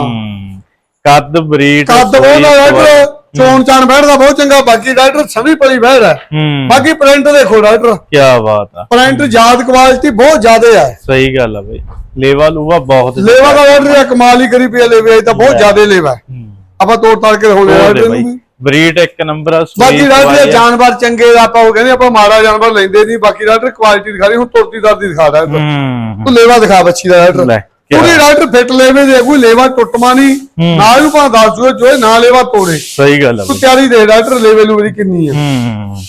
ਕੱਦ ਬਰੀਡ ਕੱਦ ਆ ਡਾਕਟਰ ਚੋਣ ਚਾਣ ਬੈਠਦਾ ਬਹੁਤ ਚੰਗਾ ਬਾਕੀ ਡਾਕਟਰ ਸਮੀ ਪਲੀ ਬੈਠ ਹੈ। ਹੂੰ। ਬਾਕੀ ਪ੍ਰਿੰਟ ਦੇਖੋ ਡਾਕਟਰ। ਕੀ ਬਾਤ ਆ। ਪ੍ਰਿੰਟ ਯਾਦ ਕੁਆਲਿਟੀ ਬਹੁਤ ਜ਼ਿਆਦਾ ਹੈ। ਸਹੀ ਗੱਲ ਆ ਬਈ। ਲੇਵਾ ਲੂਵਾ ਬਹੁਤ ਲੇਵਾ ਦਾ ਡਾਕਟਰ ਕਮਾਲ ਹੀ ਕਰੀ ਪਿਆ ਲੇਵੇ ਇਹ ਤਾਂ ਬਹੁਤ ਜ਼ਿਆਦਾ ਲੇਵਾ ਹੈ। ਹੂੰ। ਆਪਾਂ ਤੋੜ ਤਾੜ ਕੇ ਆ ਨੂੰ ਵੀ। ਬਰੀਡ ਇੱਕ ਨੰਬਰ ਆ ਬਾਕੀ ਡਾਕਟਰ ਆ। ਜਾਨਵਰ ਚੰਗੇ ਆ, ਆਪਾਂ ਉਹ ਕਹਿੰਦੇ ਆਪਾਂ ਮਾੜਾ ਜਾਨਵਰ ਲੈਂਦੇ ਨਹੀਂ ਬਾਕੀ ਡਾਕਟਰ ਕੁਆਲਿਟੀ ਦਿਖਾ ਰਹੀ ਹੁਣ ਤੁਰਦੀ ਦਰਦੀ ਦਿਖਾ ਦਾ ਹੂੰ ਤੂੰ ਲੇਵਾ ਦਿਖਾ ਬੱਚੀ ਦਾ ਡਾਕਟਰ। ਲੈ ਕਿਆ ਪੂਰੀ ਡਾਕਟਰ ਫਿੱਟ ਲੇਵੇ ਦੇ ਕੋਈ ਲੇਵਾ ਟੁੱਟਮਾ ਨਹੀਂ। ਨਾਲ ਨੂੰ ਭਾਂ ਦੱਸ ਦੂਏ ਜੋ ਨਾ ਲੇਵਾ ਤੋੜੇ। ਸਹੀ ਗੱਲ ਆ ਤੂੰ ਤਿਆਰੀ ਦੇ ਡਾਕਟਰ ਲੇਵੇ ਲੂਵੇ ਕਿੰਨੀ ਆ। ਹੂੰ।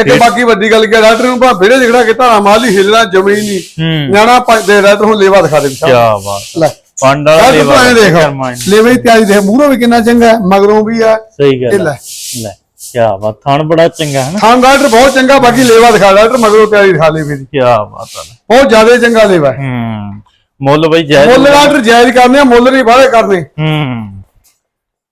ਇੱਕ ਬਾਕੀ ਵੱਡੀ ਗੱਲ ਕੀ ਡਾਕਟਰ ਨੂੰ ਭਾਂ ਵਿਹੜੇ ਜਿਹੜਾ ਕਿ ਧਾਰਾ ਮਾਲ ਹੀ ਹਿੱਲਣਾ ਜ਼ਮੀਨ ਨਹੀਂ। ਹੂੰ। ਨਿਆਣਾ ਦੇ ਡਾਕਟਰ ਹੁਣ ਲੇਵਾ ਦਿਖਾ ਦੇ ਕੀ ਬਾਤ ਲੈ। ਪੰਡ ਵਾਲਾ ਲੇਵਾ। ਲੇਵੇ ਦੀ ਤਿਆਰੀ ਦੇ ਮੂਹਰੋਂ ਵੀ ਕਿੰਨਾ ਚੰਗਾ ਹੈ, ਮਗਰੋਂ ਵੀ ਆ ਸਹੀ ਗੱਲ। ਲੈ। ਲੈ ਕੀ ਬਾਤ ਥਣ ਬੜਾ ਚੰਗਾ ਹੈ ਨਾ। ਖਾਨ ਡਾਕਟਰ ਬਹੁਤ ਚੰਗਾ ਬਾਕੀ ਲੇਵਾ ਦਿਖਾ ਡਾਕਟਰ ਮਗਰੋਂ ਤਿਆਰੀ ਦਿਖਾ ਲੇਵੇ ਦੀ। ਕੀ ਬਾਤ ਆ। ਬਹੁਤ ਜ਼ਿਆਦਾ ਚੰਗਾ ਲੇਵਾ ਹੈ। ਹੂੰ। ਮੁੱਲ ਬਈ ਜਾਇਜ਼ ਮੁੱਲ ਡਾਕਟਰ ਜਾਇਜ਼ ਕਰਨੇ ਆ ਮੁੱਲ ਨਹੀਂ ਬਾਹਲੇ ਕਰਨੇ। ਹੂੰ।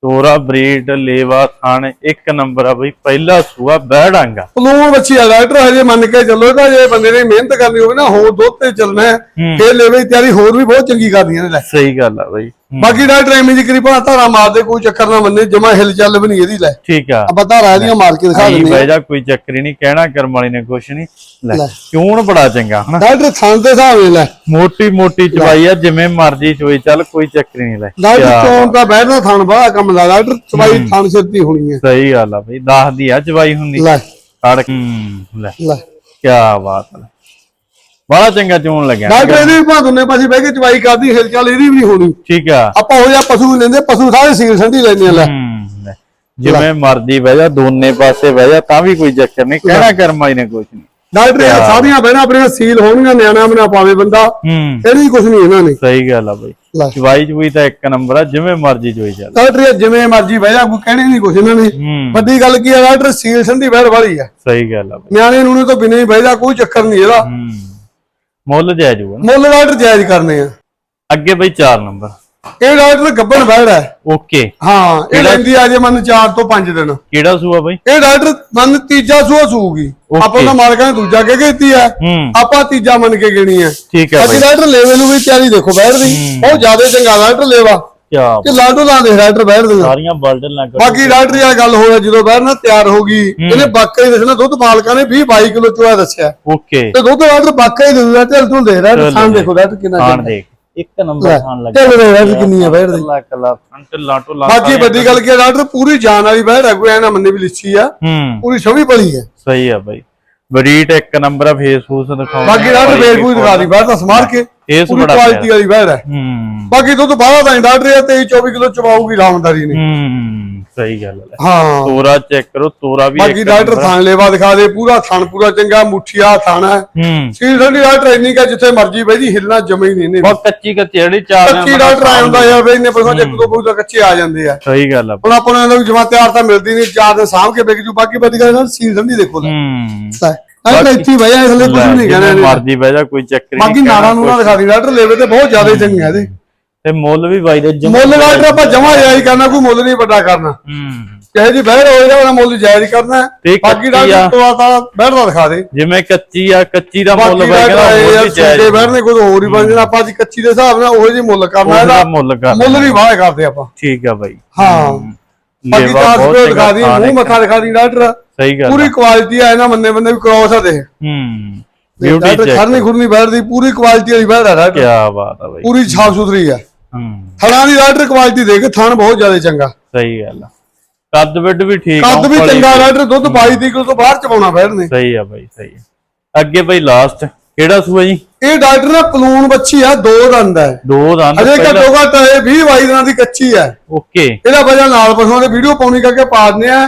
ਤੋਰਾ ਬਰੀਡ ਲੇਵਾ ਥਣ ਇੱਕ ਨੰਬਰ ਆ ਬਈ ਪਹਿਲਾ ਸੂਆ ਬਹਿੜਾਂਗਾ ਪਲੂਣ ਬੱਚੀ ਆ ਡਾਕਟਰ ਹਜੇ ਮੰਨ ਕੇ ਚੱਲੋ ਤਾਂ ਜੇ ਬੰਦੇ ਨੇ ਮਿਹਨਤ ਕਰਨੀ ਹੋਵੇ ਨਾ ਹੋਰ ਦੁੱਧ ਤੇ ਚੱਲਣਾ ਹੈ। ਫੇਰ ਲੇਵੇ ਤਿਆਰੀ ਹੋਰ ਵੀ ਬਹੁਤ ਚੰਗੀ ਕਰਦੀਆਂ ਨੇ ਲੈ। ਸਹੀ ਗੱਲ ਆ ਬਈ। ਬਾਕੀ ਡਾਕਟਰ ਐਵੇਂ ਦੀ ਕਰੀ ਭਾਂ ਧਾਰਾ ਮਾਰਦੇ ਕੋਈ ਚੱਕਰ ਨਾ ਮੰਨੇ ਜਮਾ ਹਿਲ ਚੱਲ ਵੀ ਨਹੀਂ ਇਹਦੀ ਲੈ। ਠੀਕ ਆ। ਆਪਾਂ ਧਾਰਾ ਇਹਦੀਆਂ ਮਾਰ ਕੇ ਦਿਖਾ ਦਿੰਦੇ ਬਹਿ ਜਾ ਕੋਈ ਚੱਕਰ ਹੀ ਨਹੀਂ ਕਹਿਣਾ ਕਰਮ ਵਾਲੀ ਨੇ ਕੁਛ ਨਹੀਂ। ਲੈ ਲੈ। ਕਿਉਂ ਬੜਾ ਚੰਗਾ ਹਨਾ? ਡਾਕਟਰ ਥਾਂ ਦੇ ਹਿਸਾਬ ਨਾਲ ਲੈ। ਮੋਟੀ ਮੋਟੀ ਚਵਾਈ ਆ ਜਿਵੇਂ ਮਰਜ਼ੀ ਚੋਈ ਚੱਲ ਕੋਈ ਚੱਕਰ ਹੀ ਨਹੀਂ ਲੈ। ਡਾਕਟਰ ਚੋਣ ਦਾ ਬੈਠਣਾ ਥਾਂ ਬੜਾ ਕੰਮ ਦਾ ਡਾਕਟਰ ਚਵਾਈ ਥਾਂ ਸਿਰਤੀ ਹੋਣੀ ਹੈ। ਸਹੀ ਗੱਲ ਆ ਬਈ ਦੱਸ ਦੀ ਆ ਚਵਾਈ ਹੁੰਦੀ। ਲੈ। ਕੜ ਹੂੰ ਲੈ। ਲੈ। ਕੀ ਬਾਤ ਆ। ਬੜਾ ਚੰਗਾ ਚੋਣ ਲੱਗਿਆ। ਡਾਕਟਰ ਇਹਦੀ ਵੀ ਭਾਂ ਦੋਨੇ ਪਾਸੇ ਬਹਿ ਕੇ ਚਵਾਈ ਕਰਦੀ ਹਿਲ ਚੱਲ ਇਹਦੀ ਵੀ ਨਹੀਂ ਹੋਣੀ। ਠੀਕ ਆ। ਆਪਾਂ ਉਹ ਜਿਹਾ ਪਸ਼ੂ ਲੈਂਦੇ ਪਸ਼ੂ ਸਾਰੇ ਸੀਲ ਸੰਢੀ ਲੈਂਦੇ ਆ ਲੈ। ਹੂੰ। ਜਿਵੇਂ ਮਰਜ਼ੀ ਬਹਿ ਜਾ ਦੋਨੇ ਪਾਸੇ ਬਹਿ ਜਾ ਤਾਂ ਵੀ ਕੋਈ ਚੱਕਰ ਨਹੀਂ ਕਹਿਣਾ ਕਰਮ ਨੇ ਕੁਛ ਨਹੀਂ। ਡਾਕਟਰ ਇਹ ਸਾਰੀਆਂ ਬਹਿਣਾ ਆਪਣੀਆਂ ਸੀਲ ਹੋਣਗੀਆਂ ਨਿਆਣਾ ਬਣਾ ਪਾਵੇ ਬੰਦਾ। ਹੂੰ। ਇਹਦੀ ਕੁਝ ਨਹੀਂ ਇਹਨਾਂ ਨੇ। ਸਹੀ ਗੱਲ ਆ ਬਈ। ਚਵਾਈ ਚੁਈ ਤਾਂ ਇੱਕ ਨੰਬਰ ਆ ਜਿਵੇਂ ਮਰਜ਼ੀ ਚੋਈ ਚੱਲ। ਡਾਕਟਰ ਇਹ ਜਿਵੇਂ ਮਰਜ਼ੀ ਬਹਿ ਜਾ ਕੋਈ ਕਹਿਣੀ ਨਹੀਂ ਕੁਝ ਇਹਨਾਂ ਨੇ। ਹੂੰ। ਵੱਡੀ ਗੱਲ ਕੀ ਹੈ ਡਾਕਟਰ ਸੀਲ ਸੰਢੀ ਬਹਿਣ ਵਾਲੀ ਆ। ਸਹੀ ਗੱਲ ਆ ਬਈ। ਨਿਆਣੇ ਨੂੰ ਤੋਂ ਬਿਨਾਂ ਹੀ ਬਹਿ ਜਾ ਕੋਈ ਚੱਕਰ ਨਹੀਂ ਇਹਦਾ। ਹੂੰ। ਮੁੱਲ ਜਾਇ ਜੂਗਾ ਮੁੱਲ ਡਾਕਟਰ ਜਾਇਜ਼ ਕਰਨੇ ਆ। ਅੱਗੇ ਬਈ 4 ਨੰਬਰ। ਇਹ ਡਾਕਟਰ ਗੱਬਣ ਬਹਿੜ ਹੈ। ਓਕੇ। ਹਾਂ ਇਹ ਲੈਂਦੀ ਆ ਜੇ ਮਨ 4 ਤੋਂ 5 ਦਿਨ। ਕਿਹੜਾ ਸੂਆ ਬਈ? ਇਹ ਡਾਕਟਰ ਮਨ ਤੀਜਾ ਸੂਆ ਸੂਗੀ. ਆਪਾਂ ਉਹਨਾਂ ਮਾਲਕਾਂ ਨੇ ਦੂਜਾ ਕਹਿ ਕੇ ਦਿੱਤੀ ਆ। ਹੂੰ। ਆਪਾਂ ਤੀਜਾ ਮੰਨ ਕੇ ਗਿਣੀ ਆ। ਠੀਕ ਹੈ ਅੱਜ ਬਈ। ਡਾਕਟਰ ਲੈਵਲ ਨੂੰ ਵੀ ਤਿਆਰੀ ਦੇਖੋ ਬੈਠ ਦੀ। ਬਹੁਤ ਜ਼ਿਆਦਾ ਚੰਗਾ ਡਾਕਟਰ ਲੈਵਾ। ਕਿਆ ਕਿ ਲਾਡੋ ਲਾਂ ਦੇ ਡਾਕਟਰ ਬੈਠ ਦੇ। ਸਾਰੀਆਂ ਬਲਡਨ ਲੱਗ ਬਾਕੀ ਡਾਕਟਰ ਇਹ ਗੱਲ ਹੋਇਆ ਜਦੋਂ ਨਾ ਤਿਆਰ ਹੋ ਗਈ ਇਹਨੇ ਬਾਕਾ ਹੀ ਦੱਸਣਾ ਦੁੱਧ ਮਾਲਕਾਂ ਨੇ 20 22 ਕਿਲੋ ਚੋਆ ਦੱਸਿਆ। ਓਕੇ। ਤੇ ਦੁੱਧ ਡਾਕਟਰ ਬਾਕਾ ਹੀ ਦਿੰਦਾ ਢਿਲ ਢੁਲ ਦੇ ਰਿਹਾ ਸਾਨ ਦੇ। ਦੇਖੋ ਡਾਕਟਰ ਕਿੰਨਾ ਖਾਣ ਦੇਖ। ਇੱਕ ਨੰਬਰ ਖਾਣ ਲੱਗ। ਚੱਲ ਰਿਹਾ ਵੀ ਕਿੰਨੀ ਆ ਬੈਠ ਦੀ। ਕੱਲਾ ਕੱਲਾ ਫਰੰਟ ਲਾਟੋ ਲਾ ਬਾਕੀ ਵੱਡੀ ਗੱਲ ਕੀ ਆ ਡਾਕਟਰ ਪੂਰੀ ਜਾਨ ਵਾਲੀ ਬੈਠ ਹੈ ਕੋਈ ਐ ਨਾ ਮੰਨੇ ਵੀ ਲਿੱਛੀ ਆ। ਹੂੰ। ਪੂਰੀ ਛਵੀ ਪਲੀ ਹੈ। ਸਹੀ ਆ ਬਾਈ। ਬਰੀਟ ਇੱਕ ਨੰਬਰ ਆ ਫੇਸ ਫੂਸ ਦਿਖਾਉਂਦੇ ਬਾਕੀ ਡਾਕਟਰ ਬੇਰਪੂਰੀ ਦਿਖਾ ਦੀ ਬੈਠ ਤਾਂ ਸਮਾਰ ਕੇ। ਪੂਰੀ ਬੜਾ ਕੁਆਲਿਟੀ। ਵਾਲੀ ਬੈਠ ਹੈ। ਹੂੰ। ਬਾਕੀ ਦੁੱਧ ਬਾਹਰ ਤਾਂ ਡਾਕਟਰ ਇਹ 23 24 ਕਿਲੋ ਚਵਾਉਗੀ ਰਾਮਦਾਰੀ ਨੇ। ਹੂੰ ਸਹੀ ਗੱਲ ਹੈ। ਹਾਂ। ਤੋਰਾ ਚੈੱਕ ਕਰੋ ਤੋਰਾ ਵੀ ਬਾਕੀ ਡਾਕਟਰ। ਥਾਣ ਲੇਵਾ ਦਿਖਾ ਦੇ ਪੂਰਾ ਥਣ ਪੂਰਾ ਚੰਗਾ ਮੁੱਠੀਆ ਥਣ ਹੈ। ਹੂੰ। ਸੀਲ ਠੰਡੀ ਇੰਨੀ ਕਾ ਜਿੱਥੇ ਮਰਜ਼ੀ ਬਈ ਜੀ ਹਿੱਲਣਾ ਜਮੇ ਹੀ ਨਹੀਂ ਨੇ ਬਹੁਤ ਕੱਚੀ ਕੱਚੀ ਜਿਹੜੀ ਚਾਰ ਕੱਚੀ ਡਾਕਟਰ ਆ ਹੁੰਦਾ ਯਾਰ ਬਈ ਨੇ ਪਰਸੋਂ ਇੱਕ ਦੋ ਬੂਤ ਕੱਚੇ ਆ ਜਾਂਦੇ ਆ। ਸਹੀ ਗੱਲ ਆ। ਹੁਣ ਆਪਾਂ ਨੂੰ ਜਮਾ ਤਿਆਰ ਤਾਂ ਮਿਲਦੀ ਨਹੀਂ ਚਾਰ ਸਾਂਭ ਕੇ ਵਿਕ ਜੂ ਬਾਕੀ ਬਾਕੀ ਗੱਲ ਸੀਲ ਠੰਡੀ ਦੇਖੋ ਲੈ ਹੂੰ ਡਾਕਟਰ ਇੱਥੇ ਭਈਆ ਇਸ ਲਈ ਕੁਝ ਨਹੀਂ ਕਹਿਣਾ ਮਰਜ਼ੀ ਬਹਿ ਜਾ ਕੋਈ ਚੱਕਰ ਨਹੀਂ ਬਾਕੀ ਨਾਰਾਂ ਨੂੰ ਨਾ ਦਿਖਾ ਦੀ ਡਾਕਟਰ ਲੈਵੇ ਤੇ ਬਹੁਤ ਜ਼ਿਆਦਾ ਚੰਗੇ ਆ ਇਹਦੇ। ਤੇ ਮੁੱਲ ਵੀ ਬਾਈ ਦੇ ਜਮਾਂ- ਮੁੱਲ ਡਾਕਟਰ ਆਪਾਂ ਜਮਾ ਜਾਇਜ਼ ਕਰਨਾ ਕੋਈ ਮੁੱਲ ਨਹੀਂ ਵੱਡਾ ਕਰਨਾ। ਹੂੰ। ਕਹੇ ਜੀ ਬਹਿਰ ਹੋਏਗਾ ਉਹਦਾ ਮੁੱਲ ਜਾਇਜ਼ ਕਰਨਾ ਤੇ ਬਾਕੀ। ਡਾਕਟਰ ਤੋਂ ਤਾਂ ਬਹਿਰ ਦਾ ਦਿਖਾ ਦੇ। ਜਿਵੇਂ ਕੱਚੀ ਆ ਕੱਚੀ ਦਾ ਮੁੱਲ ਕਹਿੰਦਾ ਹੋਰ ਯਾਰ ਵੀ ਜਾਇਜ਼ ਸੁਣਦੇ ਬਹਿਰ ਨੇ ਕੋਈ ਹੋਰ ਹੀ ਬਣ ਜਾਣਾ ਆਪਾਂ ਅੱਜ ਕੱਚੀ ਦੇ ਹਿਸਾਬ ਨਾਲ ਉਹੋ ਜਿਹੀ ਮੁੱਲ ਕਰਨਾ ਇਹਦਾ ਮੁੱਲ ਕਰ ਮੁੱਲ ਨਹੀਂ ਵਾਹ ਕਰਦੇ ਆਪਾਂ। ਠੀਕ ਆ ਬਾਈ। ਹਾਂ। ਬਾਕੀ ਲੇਵਾ ਤਾਂ ਬਹੁਤ ਸਪੀਡ ਦਿਖਾ ਚੰਗਾ ਦੀ ਥਾਣ ਮੂੰਹ ਹੈ। ਮੱਥਾ ਦਿਖਾ ਦੀ ਡਾਕਟਰ। ਸਹੀ ਗੱਲ ਪੂਰੀ ਕੁਆਲਿਟੀ ਆ ਇਹਨਾਂ ਬੰਦੇ ਬੰਦੇ ਵੀ ਕ੍ਰੋਸ ਆ ਦੇ ਹੂੰ। ਬਿਊਟੀ ਡਾਕਟਰ ਚੈੱਕ ਖਰਨੀ ਖੁਰਨੀ ਬੈਠਦੀ ਪੂਰੀ ਕੁਆਲਿਟੀ ਵਾਲੀ ਬੈਠ ਆ ਡਾਕਟਰ। ਕੀ ਬਾਤ ਆ ਬਾਈ। ਪੂਰੀ ਸਾਫ਼ ਸੁਥਰੀ ਆ। ਹੂੰ। ਥਣਾ ਦੀ ਡਾਕਟਰ ਕੁਆਲਿਟੀ ਦੇਖ ਥਣ ਬਹੁਤ ਜ਼ਿਆਦਾ ਚੰਗਾ। ਸਹੀ ਗੱਲ ਆ। ਕੱਦ ਵਿੱਡ ਵੀ ਠੀਕ ਆ ਕੱਦ ਵੀ ਉੱਪਰ ਹੀ ਚੰਗਾ ਡਾਕਟਰ ਦੁੱਧ 22 ਦੀ ਕਿਲੋ ਤੋਂ ਬਾਹਰ ਚਵਾਉਣਾ ਬੈਠਨੇ ਸਹੀ ਆ ਬਾਈ ਸਹੀ ਆ। ਅੱਗੇ ਬਾਈ ਲਾਸਟ ਕਿਹੜਾ ਸੂਆ ਜੀ ਇਹ ਡਾਕਟਰ ਨਾ ਪਲੂਨ ਬੱਚੀ ਆ ਦੋ ਦੰਦ ਹੈ ਦੋ ਦੰਦ ਅਜੇ ਘੱਟੋ ਘੱਟ ਇਹ 20 22 ਦਿਨਾਂ ਦੀ ਕੱਚੀ ਹੈ ਓਕੇ। ਇਹਦਾ ਵਜ੍ਹਾ ਨਾਲ ਪਸ਼ੂਆਂ ਦੇ ਵੀਡੀਓ ਪਾਉਣੀ ਕਰਕੇ ਪਾ ਦਿੰਦੇ ਆ।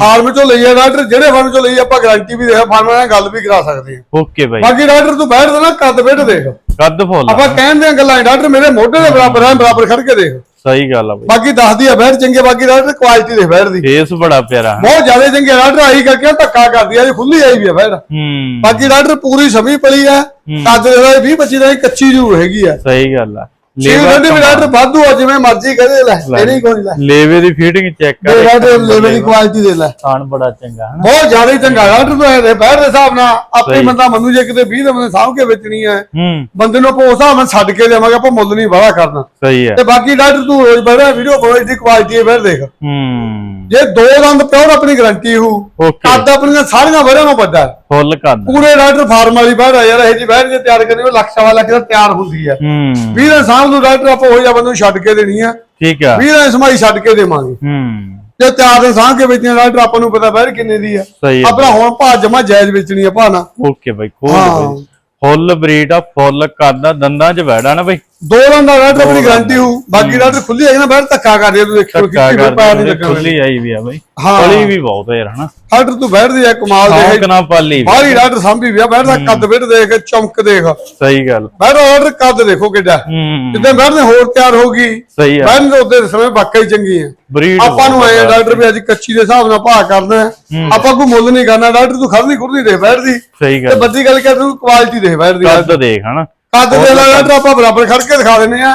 ਫਾਰਮ ਚੋਂ ਲਈ ਆ ਡਾਕਟਰ ਜਿਹੜੇ ਫਾਰਮ ਚੋਂ ਲਈ ਆਪਾਂ ਗਾਰੰਟੀ ਵੀ ਦੇਖ ਫਾਰਮ ਨਾਲ ਗੱਲ ਵੀ ਕਰਾ ਸਕਦੇ ਆ। ਓਕੇ ਬਾਈ। ਬਾਕੀ ਡਾਕਟਰ ਤੂੰ ਬੈਠ ਦੇ ਨਾ ਕੱਦ ਬੈਠ ਦੇਖ। ਕੱਦ ਫੁੱਲ ਆਪਾਂ ਕਹਿੰਦੇ ਆ ਗੱਲਾਂ ਡਾਕਟਰ ਮੇਰੇ ਮੋਢੇ ਦੇ ਬਰਾਬਰ ਹੈ ਬਰਾਬਰ ਖੜ ਕੇ ਦੇਖ। ਸਹੀ ਗੱਲ ਆ ਬਾਈ। ਬਾਕੀ ਦੱਸਦੀ ਆ ਬੈਠ ਚੰਗੇ ਬਾਕੀ ਡਾਕਟਰ ਕੁਆਲਿਟੀ ਦੇ ਬੈਠ ਦੀ। ਫੇਸ ਬੜਾ ਪਿਆਰਾ। ਬਹੁਤ ਜ਼ਿਆਦਾ ਚੰਗੇ ਡਾਕਟਰ ਆਈ ਕਰਕੇ ਧੱਕਾ ਕਰਦੀ ਆ ਜੀ ਖੁੱਲੀ ਆਈ ਵੀ ਆ ਬੈਠ ਹੂੰ। ਬਾਕੀ ਡਾਕਟਰ ਪੂਰੀ ਸਮੀ ਪਲੀ ਆ ਕੱਦ ਦੇ 20 25 ਦਾ ਕੱਚੀ ਜੂ ਹੈਗੀ ਆ। ਸਹੀ ਗੱਲ ਆ। ਲੇਵਾ ਠੰਡੀ ਵੀ ਡਾਕਟਰ ਵਾਧੂ ਆ ਜਿਵੇਂ ਮਰਜ਼ੀ ਕਹਦੇ ਲੈ ਇਹ ਨਹੀਂ ਕੋਈ ਲੈ। ਲੇਵੇ ਦੀ ਫੀਟਿੰਗ ਚੈੱਕ ਦੇ ਕਰ ਡਾਕਟਰ ਲੈਵਲ ਦੀ ਕੁਆਲਿਟੀ ਦੇ ਲੈ। ਖਾਣ ਬੜਾ ਚੰਗਾ ਹਨਾ? ਬਹੁਤ ਜ਼ਿਆਦਾ ਹੀ ਚੰਗਾ ਡਾਕਟਰ ਤੋਂ ਇਹ ਬਹਿਰ ਦੇ ਹਿਸਾਬ ਨਾਲ ਆਪੇ ਬੰਦਾ ਮੰਨੂ ਜੇ ਕਿਤੇ 20 ਦੇ ਬੰਦੇ ਸਾਂਭ ਕੇ ਵੇਚਣੀ ਹੈ ਹੂੰ। ਬੰਦੇ ਨੂੰ ਆਪਾਂ ਉਸ ਹਿਸਾਬ ਨਾਲ ਛੱਡ ਕੇ ਦੇਵਾਂਗੇ ਆਪਾਂ ਮੁੱਲ ਨਹੀਂ ਵਾਲਾ ਕਰਨਾ। ਸਹੀ ਹੈ। ਤੇ ਬਾਕੀ ਡਾਕਟਰ ਤੂੰ ਰੋਜ਼ ਬੜਾ ਵੀਡੀਓ ਬਹੁਤ ਦੀ ਕੁਆਲਿਟੀ ਹੈ ਬਹਿਰ ਦੇਖ। ਹੂੰ। ਜੇ ਦੋ ਦੰਦ ਪਿਓਰ ਆਪਣੀ ਗਾਰੰਟੀ ਹੋ ਓਕੇ ਕੱਦ ਆਪਣੀਆਂ ਸਾਰੀਆਂ ਵਰਿਆਂ ਨੂੰ ਵੱਡਾ ਹੈ। ਫੁੱਲ ਕੱਦ ਪੂਰੇ ਡਾਕਟਰ ਫਾਰਮ ਵਾਲੀ ਬਹਿਰ ਆ ਯਾਰ ਇਹ ਜੀ ਬਹਿਰ ਜੇ ਤਿਆਰ ਕਰਨੀ ਉਹ ਲੱਖ ਸਵਾ ਲੱਖ ਦਾ ਤਿਆਰ ਹੁੰਦੀ ਹੈ। ਹੂੰ। 20 ਦੇ ਨੂੰ ਡਾਕਟਰ ਆਪਾਂ ਉਹ ਜਿਹਾ ਬੰਦੇ ਨੂੰ ਛੱਡ ਕੇ ਦੇਣੀ ਆ। ਠੀਕ ਆ। 20 ਦੇ ਸਮਾਈ ਛੱਡ ਕੇ ਦੇਵਾਂਗੇ। ਹੂੰ। ਜੇ ਤਿਆਰ ਦੇ ਸਾਂਭ ਕੇ ਵੇਚਣੀ ਡਾਕਟਰ ਆਪਾਂ ਨੂੰ ਪਤਾ ਬਹਿਰ ਕਿੰਨੇ ਦੀ ਆ। ਸਹੀ ਆਪਣਾ ਹੁਣ ਭਾਅ ਜਮਾ ਜਾਇਜ਼ ਵੇਚਣੀ ਆ ਨਾ ਓਕੇ ਬਾਈ ਖੋਲ। ਬਾਈ। ਫੁੱਲ ਬਰੀਡ ਆ ਫੁੱਲ ਆ ਦੰਦਾਂ 'ਚ ਵੈੜਾ ਨਾ ਬਾਈ। ਦੋ ਰਨ ਦਾ ਡਾਕਟਰ ਆਪਣੀ ਗਾਰੰਟੀ ਹੋ ਬਾਕੀ ਡਾਕਟਰ ਖੁੱਲੀ ਹੈ ਨਾ ਬਾਹਰ ਧੱਕਾ ਕਰ ਰਿਹਾ ਤੂੰ ਦੇਖੋ ਧੱਕਾ ਕਿਵੇਂ ਪੈਰ ਨਹੀਂ ਲੱਗਣਾ ਖੁੱਲੀ ਆਈ ਵੀ ਆ ਬਾਈ। ਹਾਂ। ਖੁੱਲੀ ਵੀ ਬਹੁਤ ਹੈ ਯਾਰ ਹਨਾ। ਡਾਕਟਰ ਤੂੰ ਬੈਠਦੀ ਆ ਕਮਾਲ ਦੇ ਨਾ ਪਾਲੀ ਵੀ। ਬਾਹਰੀ ਡਾਕਟਰ ਸਾਂਭੀ ਵੀ ਆ ਬੈਠਦਾ ਕੱਦ ਬਿੱਟ ਦੇਖ ਚਮਕ ਦੇਖ। ਸਹੀ ਗੱਲ। ਬੈਠ ਆਰਡਰ ਕੱਦ ਦੇਖੋ ਕਿੱਡਾ। ਹੂੰ ਜਿੱਦਾਂ ਬੈਠਦੇ ਹੋਰ ਤਿਆਰ ਹੋ ਗਈ ਸਹੀ ਆ। ਬੈਠਣ ਦੇ ਉੱਤੇ ਸਮੇਂ ਵਾਕਈ ਚੰਗੀ ਹੈ ਬਰੀਡ ਆਪਾਂ ਨੂੰ ਆਏ ਆ ਡਾਕਟਰ ਵੀ ਅੱਜ ਕੱਚੀ ਦੇ ਹਿਸਾਬ ਨਾਲ ਭਾਅ ਕਰਨਾ ਹੈ। ਆਪਾਂ ਕੋਈ ਮੁੱਲ ਨਹੀਂ ਕਰਨਾ ਡਾਕਟਰ ਤੂੰ ਖਰਨੀ ਖੁਰਨੀ ਦੇ। ਬੈਠਦੀ ਸਹੀ ਤੇ ਗੱਲ ਬੱਦੀ ਗੱਲ ਕਰ ਤੂੰ ਕੁਆਲਿਟੀ ਦੇ। ਬੈਠਦੀ ਕੱਦ ਦੇਖ ਹਨਾ। ਕੱਦ ਦੇ ਨਾਲ ਡਾਕਟਰ ਆਪਾਂ ਬਰਾਬਰ ਖੜ ਕੇ ਦਿਖਾ ਦਿੰਦੇ ਆ।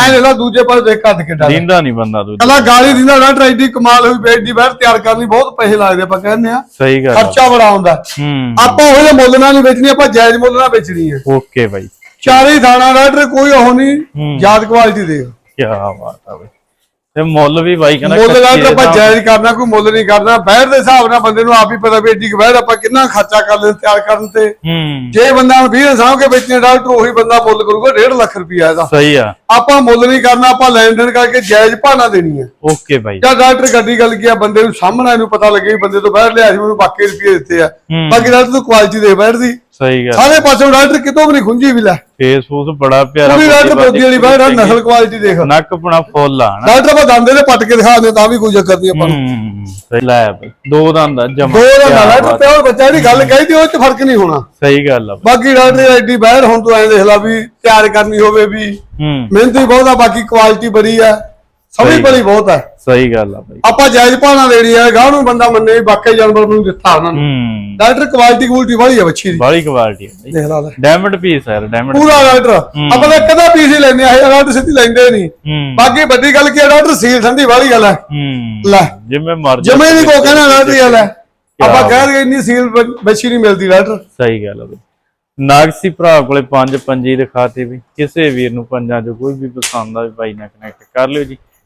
ਐ ਦੇਖ ਲਾ ਦੂਜੇ ਪਾਸੇ ਦੇਖ ਕੱਦ ਕਿੱਡਾ ਦੀਂਦਾ ਨਹੀਂ ਬੰਦਾ ਤੂੰ ਕੱਲਾ ਗਾਲੀ ਦਿੰਦਾ ਡਾਕਟਰ ਐਡੀ ਕਮਾਲ ਹੋਈ ਬੈਠ ਦੀ ਬਾਹਰ ਤਿਆਰ ਕਰਨੀ ਬਹੁਤ ਪੈਸੇ ਲੱਗਦੇ ਆਪਾਂ ਕਹਿੰਦੇ ਆ ਸਹੀ ਗੱਲ। ਖਰਚਾ ਬੜਾ ਆਉਂਦਾ। ਹੂੰ। ਆਪਾਂ ਉਹ ਮੁੱਲ ਨਾਲ ਨਹੀਂ ਵੇਚਣੀ ਆਪਾਂ ਜਾਇਜ਼ ਮੁੱਲ ਨਾਲ ਵੇਚਣੀ ਹੈ। ਓਕੇ ਬਾਈ। ਚਾਰੇ ਥਾਣਾ ਡਾਕਟਰ ਕੋਈ ਉਹ ਨਹੀਂ। ਯਾਦ ਕੁਆਲਿਟੀ ਦੇ। ਕੀ ਬਾਤ ਆ ਬਾਈ। ਤੇ ਮੁੱਲ ਵੀ ਬਾਈ ਕਹਿੰਦਾ ਮੁੱਲ ਕੱਚੀ ਡਾਕਟਰ ਆਪਾਂ ਦਾ- ਜਾਇਜ਼ ਕਰਨਾ ਕੋਈ ਮੁੱਲ ਨਹੀਂ ਕਰਨਾ। ਬੈਠ ਦੇ ਹਿਸਾਬ ਨਾਲ ਬੰਦੇ ਨੂੰ ਆਪ ਹੀ ਪਤਾ ਵੀ ਏਡੀ ਕੁ ਬੈਠ ਆਪਾਂ ਕਿੰਨਾ ਖਰਚਾ ਕਰ ਲੈਂਦੇ ਤਿਆਰ ਕਰਨ ਤੇ ਹੂੰ। ਜੇ ਬੰਦਾ 20 ਸਾਂਭ ਕੇ ਵੇਚਣੇ ਡਾਕਟਰ ਉਹੀ ਬੰਦਾ ਮੁੱਲ ਕਰੂਗਾ 1.5 ਲੱਖ ਰੁਪਇਆ ਇਹਦਾ। ਸਹੀ ਆ। ਆਪਾਂ ਮੁੱਲ ਨਹੀਂ ਕਰਨਾ ਆਪਾਂ ਲੈਣ ਦੇਣ ਕਰਕੇ ਜਾਇਜ਼ ਭਾਣਾ ਦੇਣੀ ਹੈ ਓਕੇ ਬਾਈ। ਜਾਂ ਡਾਕਟਰ ਗੱਡੀ ਗੱਲ ਕੀ ਆ ਬੰਦੇ ਨੂੰ ਸਾਹਮਣਾ ਇਹਨੂੰ ਪਤਾ ਲੱਗੇ ਵੀ ਬੰਦੇ ਤੋਂ ਬਾਹਰ ਲਿਆ ਸੀ ਮੈਨੂੰ ਬਾਕੀ ਰੁਪਏ ਦਿੱਤੇ ਆ। ਬਾਕੀ ਡਾਕਟਰ ਤੂੰ ਕੁਆਲਿਟੀ ਦੇ ਬੈਠਦੀ ਸਹੀ ਗੱਲ ਸਾਰੇ ਪਾਸੋਂ ਡਾਕਟਰ ਕਿਤੋਂ ਵੀ ਨਹੀਂ ਖੁੰਝੀ ਵੀ ਲੈ। ਫੇਸ ਫੂਸ ਬੜਾ ਪਿਆਰਾ ਪੂਰੀ ਡਾਕਟਰ ਬੋਦੀ ਵਾਲੀ ਬਾਹਰ ਆ, ਨਸਲ ਕੁਆਲਿਟੀ ਦੇਖ। ਨੱਕ ਪੁਣਾ ਫੁੱਲ ਆ ਡਾਕਟਰ ਆਪਾਂ ਦੰਦੇ ਦੇ ਪੱਟ ਕੇ ਦਿਖਾ ਦੇ ਤਾਂ ਵੀ ਕੋਈ ਚੱਕਰ ਨਹੀਂ ਆਪਾਂ ਨੂੰ। ਹੂੰ ਸਹੀ ਲੈ ਦੋ ਦੰਦ ਆ ਜਮਾ ਦੋ ਦਾ ਡਾਕਟਰ ਪਿਓਰ ਬੱਚਾ ਦੀ ਗੱਲ ਕਹੀ ਤੇ ਉਹ ਚ ਫ਼ਰਕ ਨਹੀਂ ਹੋਣਾ। ਸਹੀ ਗੱਲ ਆ। ਬਾਕੀ ਡਾਕਟਰ ਐਡੀ ਬਾਹਰ ਹੁਣ ਤੂੰ ਐਂ ਦੇਖ ਲੈ ਵੀ ਤਿਆਰ ਕਰਨੀ ਹੋਵੇ ਵੀ। ਹੂੰ। ਮਿਹਨਤ ਵੀ ਬਹੁਤ ਆ ਬਾਕੀ ਕੁਆਲਿਟੀ ਬੜੀ ਆ। ਸਮਝ ਬੜੀ ਬਹੁਤ ਆ ਸਹੀ ਗੱਲ ਆ ਬਾਈ। ਆਪਾਂ ਜਾਇਜ਼ ਭਾਣਾ ਦੇਣੀ ਆ ਗਾਹ ਨੂੰ ਬੰਦਾ ਮੰਨੇ ਵੀ ਵਾਕਈ ਜਾਨਵਰ ਨੂੰ ਦਿੱਤਾ ਉਹਨਾਂ ਨੂੰ। ਹੂੰ। ਡਾਕਟਰ ਕੁਆਲਿਟੀ ਕੁਆਲਿਟੀ ਵਾਲੀ ਆ ਬੱਚੀ ਦੀ। ਬਾਲੀ ਕੁਆਲਿਟੀ ਹੈ ਦੇਖ ਲਾ ਡਾਇਮੰਡ ਪੀਸ ਹੈ ਡਾਇਮੰਡ ਪੂਰਾ ਡਾਕਟਰ। ਆਪਾਂ ਤਾਂ ਕਦਾ ਪੀਸ ਹੀ ਲੈਂਦੇ ਆ ਇਹ ਡਾਕਟਰ ਸਿੱਧੀ ਲੈਂਦੇ ਨਹੀਂ। ਹੂੰ। ਬਾਕੀ ਵੱਡੀ ਗੱਲ ਕੀ ਆ ਡਾਕਟਰ ਸੀਲ ਠੰਡੀ ਵਾਲੀ ਗੱਲ ਹੈ ਹੂੰ। ਲੈ। ਜਿਵੇਂ ਮਰਜ਼ੀ ਜਮੇ ਨਹੀਂ ਕੋ ਕਹਿਣਾ ਡਾਕਟਰ ਗੱਲ ਹੈ ਆਪਾਂ ਕਹਿ ਦਈਏ ਇੰਨੀ ਸੀਲ ਬੱਚੀ ਨਹੀਂ ਮਿਲਦੀ ਡਾਕਟਰ। ਸਹੀ ਗੱਲ ਆ ਬਾਈ। ਨਾਗਸੀ ਭਰਾ ਕੋਲੇ ਪੰਜ ਪੰਜੀ ਦਿਖਾਤੇ ਵੀ। ਕਿਸੇ ਵੀਰ ਨੂੰ ਪੰਜਾਂ ਚੋਂ ਕੋਈ ਵੀ ਪਸੰਦ ਆ ਬਾਈ ਨਾਲ ਕਨੈਕਟ ਕਰ ਲਿਓ ਜੀ।